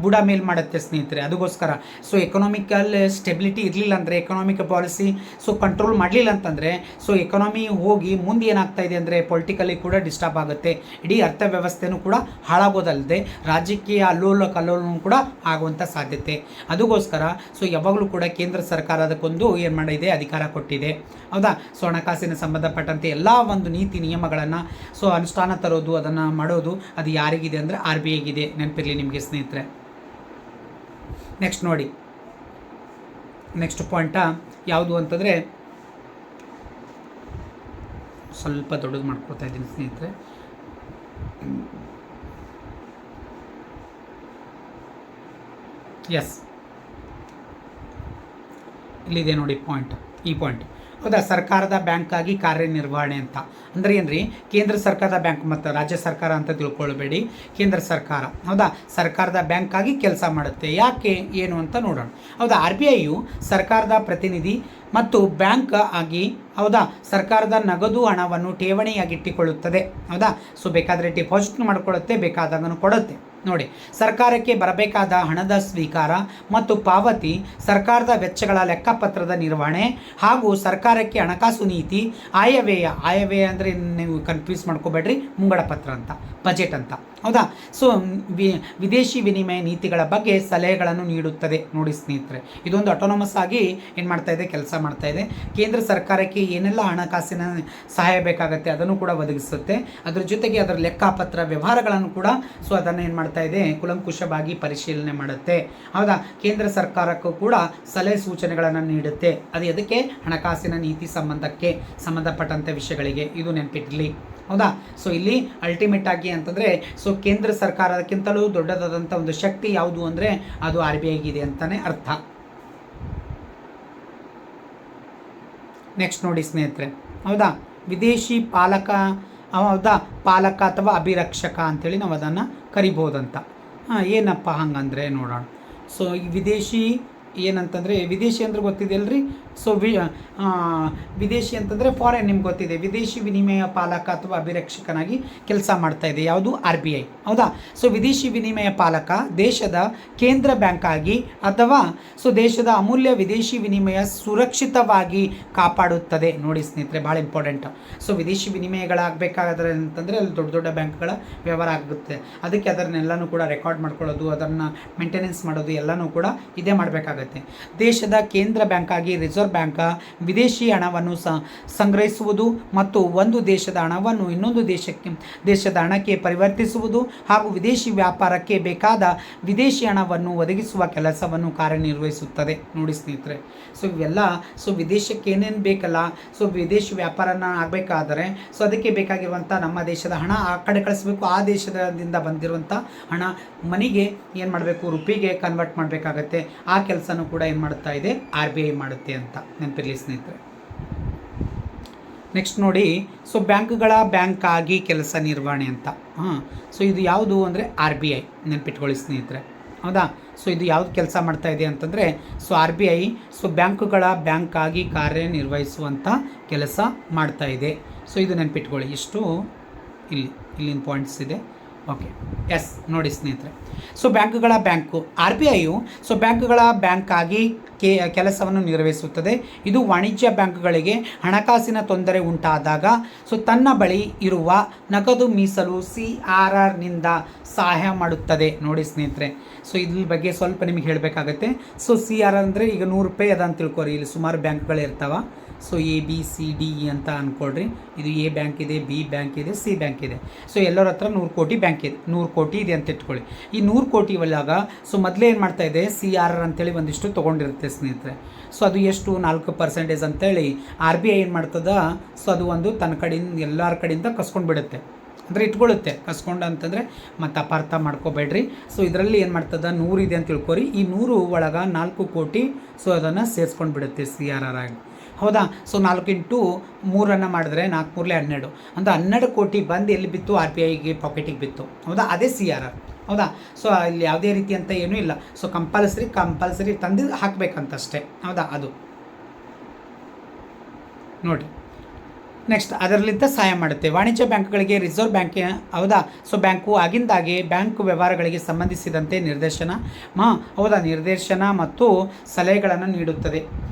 ಬುಡ ಮೇಲ್ ಮಾಡುತ್ತೆ ಸ್ನೇಹಿತರೆ, ಅದಕ್ಕೋಸ್ಕರ. ಸೊ ಎಕನಾಮಿಕಲ್ ಸ್ಟೆಬಿಲಿಟಿ ಇರಲಿಲ್ಲ ಅಂದರೆ ಎಕನಾಮಿಕ್ ಪಾಲಿಸಿ ಸೊ ಕಂಟ್ರೋಲ್ ಮಾಡಲಿಲ್ಲ ಅಂತಂದರೆ ಸೊ ಎಕನಾಮಿ ಹೋಗಿ ಮುಂದೆ ಏನಾಗ್ತಾ ಇದೆ ಅಂದರೆ ಪೊಲಿಟಿಕಲಿ ಕೂಡ ಡಿಸ್ಟರ್ಬ್ ಆಗುತ್ತೆ. ಇಡೀ ಅರ್ಥವ್ಯವಸ್ಥೆನೂ ಕೂಡ ಹಾಳಾಗೋದಲ್ಲದೆ ರಾಜಕೀಯ ಅಲ್ಲೋಲ ಕಲ್ಲೋಲನೂ ಕೂಡ ಆಗುವಂಥ ಸಾಧ್ಯತೆ. ಅದಕ್ಕೋಸ್ಕರ ಸೊ ಯಾವಾಗಲೂ ಕೂಡ ಕೇಂದ್ರ ಸರ್ಕಾರ ಅದಕ್ಕೊಂದು ಏನು ಮಾಡಿದೆ, ಅಧಿಕಾರ ಕೊಟ್ಟಿದೆ. ಹೌದಾ? ಸೊ ಹಣಕಾಸಿನ ಸಂಬಂಧಪಟ್ಟಂತೆ ಎಲ್ಲ ಒಂದು ನೀತಿ ನಿಯಮಗಳನ್ನು ಸೊ ಅನುಷ್ಠಾನ ತರೋದು, ಅದನ್ನು ಮಾಡೋದು ಅದು ಯಾರಿಗಿದೆ ಅಂದರೆ ಆರ್ ಬಿ ಐಗಿದೆ. ನೆನಪಿರಲಿ ನಿಮಗೆ ಸ್ನೇಹಿತರೆ. ನೆಕ್ಸ್ಟ್ ನೋಡಿ. ನೆಕ್ಸ್ಟ್ ಪಾಯಿಂಟ ಯಾವುದು ಅಂತಂದರೆ ಸ್ವಲ್ಪ ದೊಡ್ಡದು ಮಾಡ್ಕೊತಾ ಇದ್ದೀನಿ ಸ್ನೇಹಿತರೆ. ಎಸ್ ಇಲ್ಲಿದೆ ನೋಡಿ ಪಾಯಿಂಟ್ ಈ ಪಾಯಿಂಟ್ ಹೌದಾ? ಸರ್ಕಾರದ ಬ್ಯಾಂಕ್ ಆಗಿ ಕಾರ್ಯನಿರ್ವಹಣೆ ಅಂತ. ಅಂದರೆ ಏನ್ರಿ? ಕೇಂದ್ರ ಸರ್ಕಾರದ ಬ್ಯಾಂಕ್ ಮತ್ತು ರಾಜ್ಯ ಸರ್ಕಾರ ಅಂತ ತಿಳ್ಕೊಳ್ಬೇಡಿ. ಕೇಂದ್ರ ಸರ್ಕಾರ, ಹೌದಾ? ಸರ್ಕಾರದ ಬ್ಯಾಂಕ್ ಆಗಿ ಕೆಲಸ ಮಾಡುತ್ತೆ. ಯಾಕೆ? ಏನು ಅಂತ ನೋಡೋಣ. ಹೌದಾ? ಆರ್ ಬಿ ಐಯು ಸರ್ಕಾರದ ಪ್ರತಿನಿಧಿ ಮತ್ತು ಬ್ಯಾಂಕ್ ಆಗಿ, ಹೌದಾ? ಸರ್ಕಾರದ ನಗದು ಹಣವನ್ನು ಠೇವಣಿಯಾಗಿಟ್ಟುಕೊಳ್ಳುತ್ತದೆ ಹೌದಾ? ಸೊ ಬೇಕಾದರೆ ಡಿಪಾಸಿಟ್ ಮಾಡಿಕೊಳ್ಳುತ್ತೆ ಬೇಕಾದಾಗನು ಕೊಡುತ್ತೆ. ನೋಡಿ, ಸರ್ಕಾರಕ್ಕೆ ಬರಬೇಕಾದ ಹಣದ ಸ್ವೀಕಾರ ಮತ್ತು ಪಾವತಿ ಸರ್ಕಾರದ ವೆಚ್ಚಗಳ ಲೆಕ್ಕಪತ್ರದ ನಿರ್ವಹಣೆ ಹಾಗೂ ಸರ್ಕಾರಕ್ಕೆ ಹಣಕಾಸು ನೀತಿ, ಆಯವ್ಯಯ ಆಯವ್ಯಯ ಅಂದರೆ ನೀವು ಕನ್ಫ್ಯೂಸ್ ಮಾಡ್ಕೋಬೇಡ್ರಿ, ಮುಂಗಡ ಪತ್ರ ಅಂತ. ಬಜೆಟ್ ಅಂತ. ಹೌದಾ? ಸೊ ವಿ, ವಿದೇಶಿ ವಿನಿಮಯ ನೀತಿಗಳ ಬಗ್ಗೆ ಸಲಹೆಗಳನ್ನು ನೀಡುತ್ತದೆ. ನೋಡಿ ಸ್ನೇಹಿತರೆ, ಇದೊಂದು ಅಟೋನಮಸ್ ಆಗಿ ಏನು ಮಾಡ್ತಾ ಇದೆ? ಕೆಲಸ ಮಾಡ್ತಾ ಇದೆ. ಕೇಂದ್ರ ಸರ್ಕಾರಕ್ಕೆ ಏನೆಲ್ಲ ಹಣಕಾಸಿನ ಸಹಾಯ ಬೇಕಾಗುತ್ತೆ ಅದನ್ನು ಕೂಡ ಒದಗಿಸುತ್ತೆ. ಅದರ ಜೊತೆಗೆ ಅದರ ಲೆಕ್ಕಪತ್ರ ವ್ಯವಹಾರಗಳನ್ನು ಕೂಡ ಸೊ ಅದನ್ನು ಏನು ಮಾಡ್ತಾ ಇದೆ? ಕುಲಂಕುಷವಾಗಿ ಪರಿಶೀಲನೆ ಮಾಡುತ್ತೆ. ಹೌದಾ? ಕೇಂದ್ರ ಸರ್ಕಾರಕ್ಕೂ ಕೂಡ ಸಲಹೆ ಸೂಚನೆಗಳನ್ನು ನೀಡುತ್ತೆ. ಅದು ಅದಕ್ಕೆ ಹಣಕಾಸಿನ ನೀತಿ ಸಂಬಂಧಕ್ಕೆ ಸಂಬಂಧಪಟ್ಟಂಥ ವಿಷಯಗಳಿಗೆ. ಇದು ನೆನಪಿಟ್ಟಿರಲಿ ಹೌದಾ? ಸೊ ಇಲ್ಲಿ ಅಲ್ಟಿಮೇಟ್ ಆಗಿ ಅಂತಂದರೆ ಸೊ ಕೇಂದ್ರ ಸರ್ಕಾರಕ್ಕಿಂತಲೂ ದೊಡ್ಡದಾದಂಥ ಒಂದು ಶಕ್ತಿ ಯಾವುದು ಅಂದರೆ, ಅದು ಆರ್ ಬಿ ಐಗಿದೆ ಅಂತಲೇ ಅರ್ಥ. ನೆಕ್ಸ್ಟ್ ನೋಡಿ ಸ್ನೇಹಿತರೆ, ಹೌದಾ? ವಿದೇಶಿ ಪಾಲಕ ಹೌದಾ? ಪಾಲಕ ಅಥವಾ ಅಭಿರಕ್ಷಕ ಅಂತೇಳಿ ನಾವು ಅದನ್ನು ಕರಿಬೋದಂತ. ಹಾಂ, ಏನಪ್ಪ ಹಂಗಂದರೆ ನೋಡೋಣ. ಸೊ ಈ ವಿದೇಶಿ ಏನಂತಂದರೆ ವಿದೇಶಿ ಅಂದ್ರೆ ಗೊತ್ತಿದೆಯಲ್ರಿ? ಸೊ ವಿ ವಿದೇಶಿ ಅಂತಂದರೆ ಫಾರಿನ್ ನಿಮ್ಗೆ ಗೊತ್ತಿದೆ. ವಿದೇಶಿ ವಿನಿಮಯ ಪಾಲಕ ಅಥವಾ ಅಭಿರಕ್ಷಕನಾಗಿ ಕೆಲಸ ಮಾಡ್ತಾ ಇದೆ. ಯಾವುದು? ಆರ್ ಬಿ ಐ ಹೌದಾ? ಸೊ ವಿದೇಶಿ ವಿನಿಮಯ ಪಾಲಕ ದೇಶದ ಕೇಂದ್ರ ಬ್ಯಾಂಕ್ ಆಗಿ ಅಥವಾ ಸೊ ದೇಶದ ಅಮೂಲ್ಯ ವಿದೇಶಿ ವಿನಿಮಯ ಸುರಕ್ಷಿತವಾಗಿ ಕಾಪಾಡುತ್ತದೆ. ನೋಡಿ ಸ್ನೇಹಿತರೆ, ಭಾಳ ಇಂಪಾರ್ಟೆಂಟ್ ಸೊ ವಿದೇಶಿ ವಿನಿಮಯಗಳಾಗಬೇಕಾದ್ರೆ ಅಂತಂದರೆ ಅಲ್ಲಿ ದೊಡ್ಡ ದೊಡ್ಡ ಬ್ಯಾಂಕ್ಗಳ ವ್ಯವಹಾರ ಆಗುತ್ತೆ. ಅದಕ್ಕೆ ಅದನ್ನೆಲ್ಲನೂ ಕೂಡ ರೆಕಾರ್ಡ್ ಮಾಡ್ಕೊಳ್ಳೋದು, ಅದನ್ನು ಮೇಂಟೆನೆನ್ಸ್ ಮಾಡೋದು ಎಲ್ಲನೂ ಕೂಡ ಇದೇ ಮಾಡಬೇಕಾಗತ್ತೆ. ದೇಶದ ಕೇಂದ್ರ ಬ್ಯಾಂಕ್ ಆಗಿ ರಿಸರ್ವ್ ಬ್ಯಾಂಕ್ ವಿದೇಶಿ ಹಣವನ್ನು ಸಂಗ್ರಹಿಸುವುದು ಮತ್ತು ಒಂದು ದೇಶದ ಹಣವನ್ನು ಇನ್ನೊಂದು ದೇಶಕ್ಕೆ, ದೇಶದ ಹಣಕ್ಕೆ ಪರಿವರ್ತಿಸುವುದು ಹಾಗೂ ವಿದೇಶಿ ವ್ಯಾಪಾರಕ್ಕೆ ಬೇಕಾದ ವಿದೇಶಿ ಹಣವನ್ನು ಒದಗಿಸುವ ಕೆಲಸವನ್ನು ಕಾರ್ಯನಿರ್ವಹಿಸುತ್ತದೆ. ನೋಡಿ ಸ್ನೇಹಿತರೆ, ಸೊ ಇವೆಲ್ಲ, ಸೊ ವಿದೇಶಕ್ಕೆ ಏನೇನು ಬೇಕಲ್ಲ, ಸೊ ವಿದೇಶಿ ವ್ಯಾಪಾರನ ಆಗಬೇಕಾದರೆ, ಸೊ ಅದಕ್ಕೆ ಬೇಕಾಗಿರುವಂಥ ನಮ್ಮ ದೇಶದ ಹಣ ಆ ಕಡೆ ಕಳಿಸ್ಬೇಕು, ಆ ದೇಶದಿಂದ ಬಂದಿರುವಂಥ ಹಣ ಮನಿಗೆ ಏನು ಮಾಡಬೇಕು, ರುಪಿಗೆ ಕನ್ವರ್ಟ್ ಮಾಡಬೇಕಾಗತ್ತೆ. ಆ ಕೆಲಸನೂ ಕೂಡ ಏನು ಮಾಡುತ್ತಾ ಇದೆ? ಆರ್ ಬಿ ಐ ಮಾಡುತ್ತೆ ಅಂತ ನೆನಪಿರಲಿ ಸ್ನೇಹಿತರೆ. ನೆಕ್ಸ್ಟ್ ನೋಡಿ ಸೊ ಬ್ಯಾಂಕ್ಗಳ ಬ್ಯಾಂಕ್ ಆಗಿ ಕೆಲಸ ನಿರ್ವಹಣೆ ಅಂತ. ಹಾಂ ಸೊ ಇದು ಯಾವುದು ಅಂದರೆ ಆರ್ ಬಿ ಐ ನೆನಪಿಟ್ಕೊಳ್ಳಿ ಸ್ನೇಹಿತರೆ. ಹೌದಾ? ಸೊ ಇದು ಯಾವ್ದು ಕೆಲಸ ಮಾಡ್ತಾ ಇದೆ ಅಂತಂದರೆ so R B I so ಬ್ಯಾಂಕುಗಳ ಬ್ಯಾಂಕ್ ಆಗಿ ಕಾರ್ಯನಿರ್ವಹಿಸುವಂಥ ಕೆಲಸ ಮಾಡ್ತಾ ಇದೆ. ಸೊ ಇದು ನೆನಪಿಟ್ಕೊಳ್ಳಿ. ಇಷ್ಟು ಇಲ್ಲಿ, ಇಲ್ಲಿನ ಪಾಯಿಂಟ್ಸ್ ಇದೆ. ಓಕೆ ಎಸ್ ನೋಡಿ ಸ್ನೇಹಿತರೆ. ಸೊ ಬ್ಯಾಂಕ್ಗಳ ಬ್ಯಾಂಕು ಆರ್ ಬಿ ಐಯು ಸೊ ಬ್ಯಾಂಕ್ಗಳ ಬ್ಯಾಂಕ್ ಆಗಿ ಕೆ, ಕೆಲಸವನ್ನು ನಿರ್ವಹಿಸುತ್ತದೆ. ಇದು ವಾಣಿಜ್ಯ ಬ್ಯಾಂಕ್ಗಳಿಗೆ ಹಣಕಾಸಿನ ತೊಂದರೆ ಉಂಟಾದಾಗ ಸೊ ತನ್ನ ಬಳಿ ಇರುವ ನಗದು ಮೀಸಲು ಸಿ ಆರ್ ಆರ್ನಿಂದ ಸಹಾಯ ಮಾಡುತ್ತದೆ. ನೋಡಿ ಸ್ನೇಹಿತರೆ. ಸೊ ಇದ್ರ ಬಗ್ಗೆ ಸ್ವಲ್ಪ ನಿಮಗೆ ಹೇಳಬೇಕಾಗತ್ತೆ. ಸೊ ಸಿ ಆರ್ ಅಂದರೆ ಈಗ ನೂರು ರೂಪಾಯಿ ಅದ ಅಂತ ತಿಳ್ಕೊರಿ. ಇಲ್ಲಿ ಸುಮಾರು ಬ್ಯಾಂಕ್ಗಳು ಇರ್ತಾವ. So A B C D E ಅಂತ ಅಂದ್ಕೊಳ್ರಿ ಇದು ಎ ಬ್ಯಾಂಕ್ ಇದೆ ಬಿ ಬ್ಯಾಂಕ್ ಇದೆ ಸಿ ಬ್ಯಾಂಕ್ ಇದೆ. ಸೊ ಎಲ್ಲರ ಹತ್ರ ನೂರು ಕೋಟಿ ಬ್ಯಾಂಕ್ ಇದೆ. ನೂರು ಕೋಟಿ ಇದೆ ಅಂತ ಇಟ್ಕೊಳ್ಳಿ. ಈ ನೂರು ಕೋಟಿ ಒಳಗ ಸೊ ಮೊದಲೇ ಏನು ಮಾಡ್ತಾ ಇದೆ? ಸಿ ಆರ್ ಆರ್ ಅಂತೇಳಿ ಒಂದಿಷ್ಟು ತೊಗೊಂಡಿರುತ್ತೆ ಸ್ನೇಹಿತರೆ. ಸೊ ಅದು ಎಷ್ಟು? ನಾಲ್ಕು ಪರ್ಸೆಂಟೇಜ್ ಅಂತೇಳಿ ಆರ್ ಬಿ ಐ ಏನು ಮಾಡ್ತದ? ಸೊ ಅದು ಒಂದು ತನ್ನ ಕಡೆಯಿಂದ ಎಲ್ಲರ ಕಡೆಯಿಂದ ಕಸ್ಕೊಂಡು ಬಿಡುತ್ತೆ. ಅಂದರೆ ಇಟ್ಕೊಳ್ಳುತ್ತೆ. ಕಸ್ಕೊಂಡು ಅಂತಂದರೆ ಮತ್ತು ಅಪಾರ್ಥ ಮಾಡ್ಕೋಬೇಡ್ರಿ. ಸೊ ಇದರಲ್ಲಿ ಏನು ಮಾಡ್ತದ? ನೂರು ಇದೆ ಅಂತ ತಿಳ್ಕೊರಿ. ಈ ನೂರು ಒಳಗೆ ನಾಲ್ಕು ಕೋಟಿ ಸೊ ಅದನ್ನು ಸೇರಿಸ್ಕೊಂಡು ಬಿಡುತ್ತೆ ಸಿ ಆರ್ ಆರ್ ಆಗಿ. ಹೌದಾ? ಸೊ ನಾಲ್ಕು ಇಂಟು ಮೂರನ್ನು ಮಾಡಿದ್ರೆ ನಾಲ್ಕು ಮೂರಲೆ ಹನ್ನೆರಡು. ಅಂತ ಹನ್ನೆರಡು ಕೋಟಿ ಬಂದು ಎಲ್ಲಿ ಬಿತ್ತು? ಆರ್ ಬಿ ಐಗೆ ಪಾಕೆಟಿಗೆ ಬಿತ್ತು. ಹೌದಾ? ಅದೇ ಸಿ ಆರ್ ಆರ್ ಹೌದಾ? ಸೊ ಇಲ್ಲಿ ಯಾವುದೇ ರೀತಿ ಅಂತ ಏನೂ ಇಲ್ಲ. ಸೊ ಕಂಪಲ್ಸರಿ ಕಂಪಲ್ಸರಿ ತಂದು ಹಾಕಬೇಕಂತಷ್ಟೇ. ಹೌದಾ? ಅದು. ನೋಡಿ. ನೆಕ್ಸ್ಟ್ ಅದರಲ್ಲಿದ್ದ ಸಹಾಯ ಮಾಡುತ್ತೆ. ವಾಣಿಜ್ಯ ಬ್ಯಾಂಕ್ಗಳಿಗೆ, ರಿಸರ್ವ್ ಬ್ಯಾಂಕ್, ಹೌದಾ? ಸೊ ಬ್ಯಾಂಕು ಆಗಿಂದಾಗೆ ಬ್ಯಾಂಕ್ ವ್ಯವಹಾರಗಳಿಗೆ ಸಂಬಂಧಿಸಿದಂತೆ ನಿರ್ದೇಶನ, ಮಾ, ಹೌದಾ? ನಿರ್ದೇಶನ ಮತ್ತು ಸಲಹೆಗಳನ್ನು ನೀಡುತ್ತದೆ.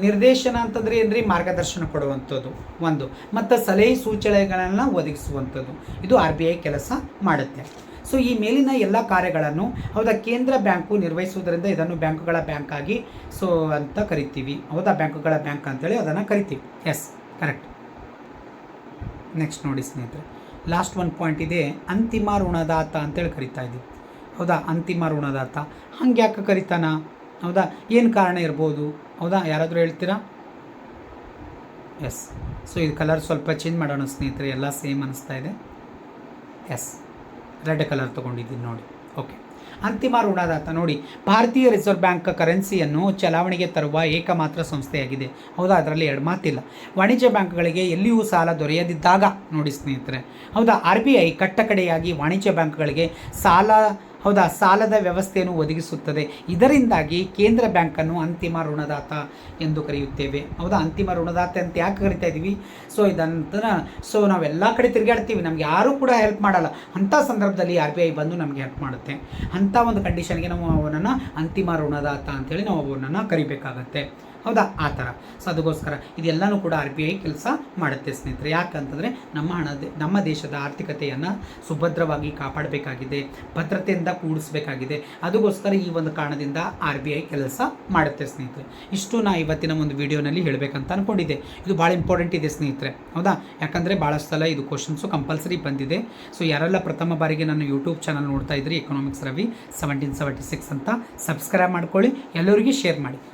ನಿರ್ದೇಶನ ಅಂತಂದರೆ ರೀ ಮಾರ್ಗದರ್ಶನ ಕೊಡುವಂಥದ್ದು ಒಂದು. ಮತ್ತು ಸಲಹೆ ಸೂಚನೆಗಳನ್ನು ಒದಗಿಸುವಂಥದ್ದು. ಇದು ಆರ್ ಬಿ ಐ ಕೆಲಸ ಮಾಡುತ್ತೆ. ಸೊ ಈ ಮೇಲಿನ ಎಲ್ಲ ಕಾರ್ಯಗಳನ್ನು ಹೌದಾ, ಕೇಂದ್ರ ಬ್ಯಾಂಕು ನಿರ್ವಹಿಸುವುದರಿಂದ ಇದನ್ನು ಬ್ಯಾಂಕುಗಳ ಬ್ಯಾಂಕ್ ಆಗಿ, ಸೊ, ಅಂತ ಕರಿತೀವಿ. ಹೌದಾ, ಬ್ಯಾಂಕುಗಳ ಬ್ಯಾಂಕ್ ಅಂತೇಳಿ ಅದನ್ನು ಕರಿತೀವಿ. ಎಸ್ ಕರೆಕ್ಟ್ ನೆಕ್ಸ್ಟ್ ನೋಡಿ ಸ್ನೇಹಿತರೆ. ಲಾಸ್ಟ್ ಒನ್ ಪಾಯಿಂಟ್ ಇದೆ, ಅಂತಿಮ ಋಣದಾತ ಅಂತೇಳಿ ಕರಿತಾ ಇದ್ದೀವಿ. ಹೌದಾ, ಅಂತಿಮ ಋಣದಾತ. ಹಂಗೆ ಯಾಕೆ ಕರಿತಾನ? ಹೌದಾ? ಏನು ಕಾರಣ ಇರ್ಬೋದು? ಹೌದಾ? ಯಾರಾದರೂ ಹೇಳ್ತೀರಾ? ಎಸ್ ಸೊ ಇದು ಕಲರ್ ಸ್ವಲ್ಪ ಚೇಂಜ್ ಮಾಡೋಣ ಸ್ನೇಹಿತರೆ. ಎಲ್ಲ ಸೇಮ್ ಅನಿಸ್ತಾ ಇದೆ. ಎಸ್ ರೆಡ್ ಕಲರ್ ತೊಗೊಂಡಿದ್ದೀನಿ ನೋಡಿ. ಓಕೆ ಅಂತಿಮ ಋಣದಾತ ನೋಡಿ. ಭಾರತೀಯ ರಿಸರ್ವ್ ಬ್ಯಾಂಕ್ ಕರೆನ್ಸಿಯನ್ನು ಚಲಾವಣೆಗೆ ತರುವ ಏಕಮಾತ್ರ ಸಂಸ್ಥೆಯಾಗಿದೆ. ಹೌದಾ? ಅದರಲ್ಲಿ ಎರಡು ಮಾತಿಲ್ಲ. ವಾಣಿಜ್ಯ ಬ್ಯಾಂಕ್ಗಳಿಗೆ ಎಲ್ಲಿಯೂ ಸಾಲ ದೊರೆಯದಿದ್ದಾಗ ನೋಡಿ ಸ್ನೇಹಿತರೆ. ಹೌದಾ? ಆರ್ ಬಿ ಐ ಕಟ್ಟಕಡೆಯಾಗಿ ವಾಣಿಜ್ಯ ಬ್ಯಾಂಕ್ಗಳಿಗೆ ಸಾಲ ಹೌದಾ? ಸಾಲದ ವ್ಯವಸ್ಥೆಯನ್ನು ಒದಗಿಸುತ್ತದೆ. ಇದರಿಂದಾಗಿ ಕೇಂದ್ರ ಬ್ಯಾಂಕನ್ನು ಅಂತಿಮ ಋಣದಾತ ಎಂದು ಕರೆಯುತ್ತೇವೆ. ಹೌದಾ? ಅಂತಿಮ ಋಣದಾತ ಅಂತ ಯಾಕೆ ಕರಿತಾ ಇದ್ದೀವಿ ಸೊ ಇದಂತರ ಸೊ ನಾವೆಲ್ಲ ಕಡೆ ತಿರುಗಾಡ್ತೀವಿ ನಮ್ಗೆ ಯಾರೂ ಕೂಡ ಹೆಲ್ಪ್ ಮಾಡಲ್ಲ. ಅಂಥ ಸಂದರ್ಭದಲ್ಲಿ ಆರ್ ಬಿ ಐ ಬಂದು ನಮಗೆ ಹೆಲ್ಪ್ ಮಾಡುತ್ತೆ. ಅಂಥ ಒಂದು ಕಂಡೀಷನ್ಗೆ ನಾವು ಅವನನ್ನು ಅಂತಿಮ ಋಣದಾತ ಅಂತೇಳಿ ನಾವು ಅವನನ್ನು ಕರಿಬೇಕಾಗತ್ತೆ. ಹೌದಾ? ಆ ಥರ. ಸೊ, ಅದಕ್ಕೋಸ್ಕರ ಇದೆಲ್ಲನೂ ಕೂಡ ಆರ್ ಬಿ ಐ ಕೆಲಸ ಮಾಡುತ್ತೆ ಸ್ನೇಹಿತರೆ. ಯಾಕಂತಂದರೆ ನಮ್ಮ ಹಣ ನಮ್ಮ ದೇಶದ ಆರ್ಥಿಕತೆಯನ್ನು ಸುಭದ್ರವಾಗಿ ಕಾಪಾಡಬೇಕಾಗಿದೆ, ಭದ್ರತೆಯಿಂದ ಕೂಡಿಸ್ಬೇಕಾಗಿದೆ. ಅದಕ್ಕೋಸ್ಕರ ಈ ಒಂದು ಕಾರಣದಿಂದ ಆರ್ ಬಿ ಐ ಕೆಲಸ ಮಾಡುತ್ತೆ ಸ್ನೇಹಿತರೆ. ಇಷ್ಟು ನಾ ಇವತ್ತಿನ ಒಂದು ವಿಡಿಯೋನಲ್ಲಿ ಹೇಳಬೇಕಂತ ಅಂದ್ಕೊಂಡಿದ್ದೆ ಇದು ಭಾಳ ಇಂಪಾರ್ಟೆಂಟ್ ಇದೆ ಸ್ನೇಹಿತರೆ. ಹೌದಾ? ಯಾಕಂದರೆ ಭಾಳಷ್ಟು ಸಲ ಇದು ಕ್ವಶನ್ಸು ಕಂಪಲ್ಸರಿ ಬಂದಿದೆ. ಸೊ, ಯಾರೆಲ್ಲ ಪ್ರಥಮ ಬಾರಿಗೆ ನನ್ನ ಯೂಟ್ಯೂಬ್ ಚಾನಲ್ ನೋಡ್ತಾ ಇದ್ರಿ economics Ravi seventeen seventy six ಅಂತ ಸಬ್ಸ್ಕ್ರೈಬ್ ಮಾಡ್ಕೊಳ್ಳಿ. ಎಲ್ಲರಿಗೂ ಶೇರ್ ಮಾಡಿ.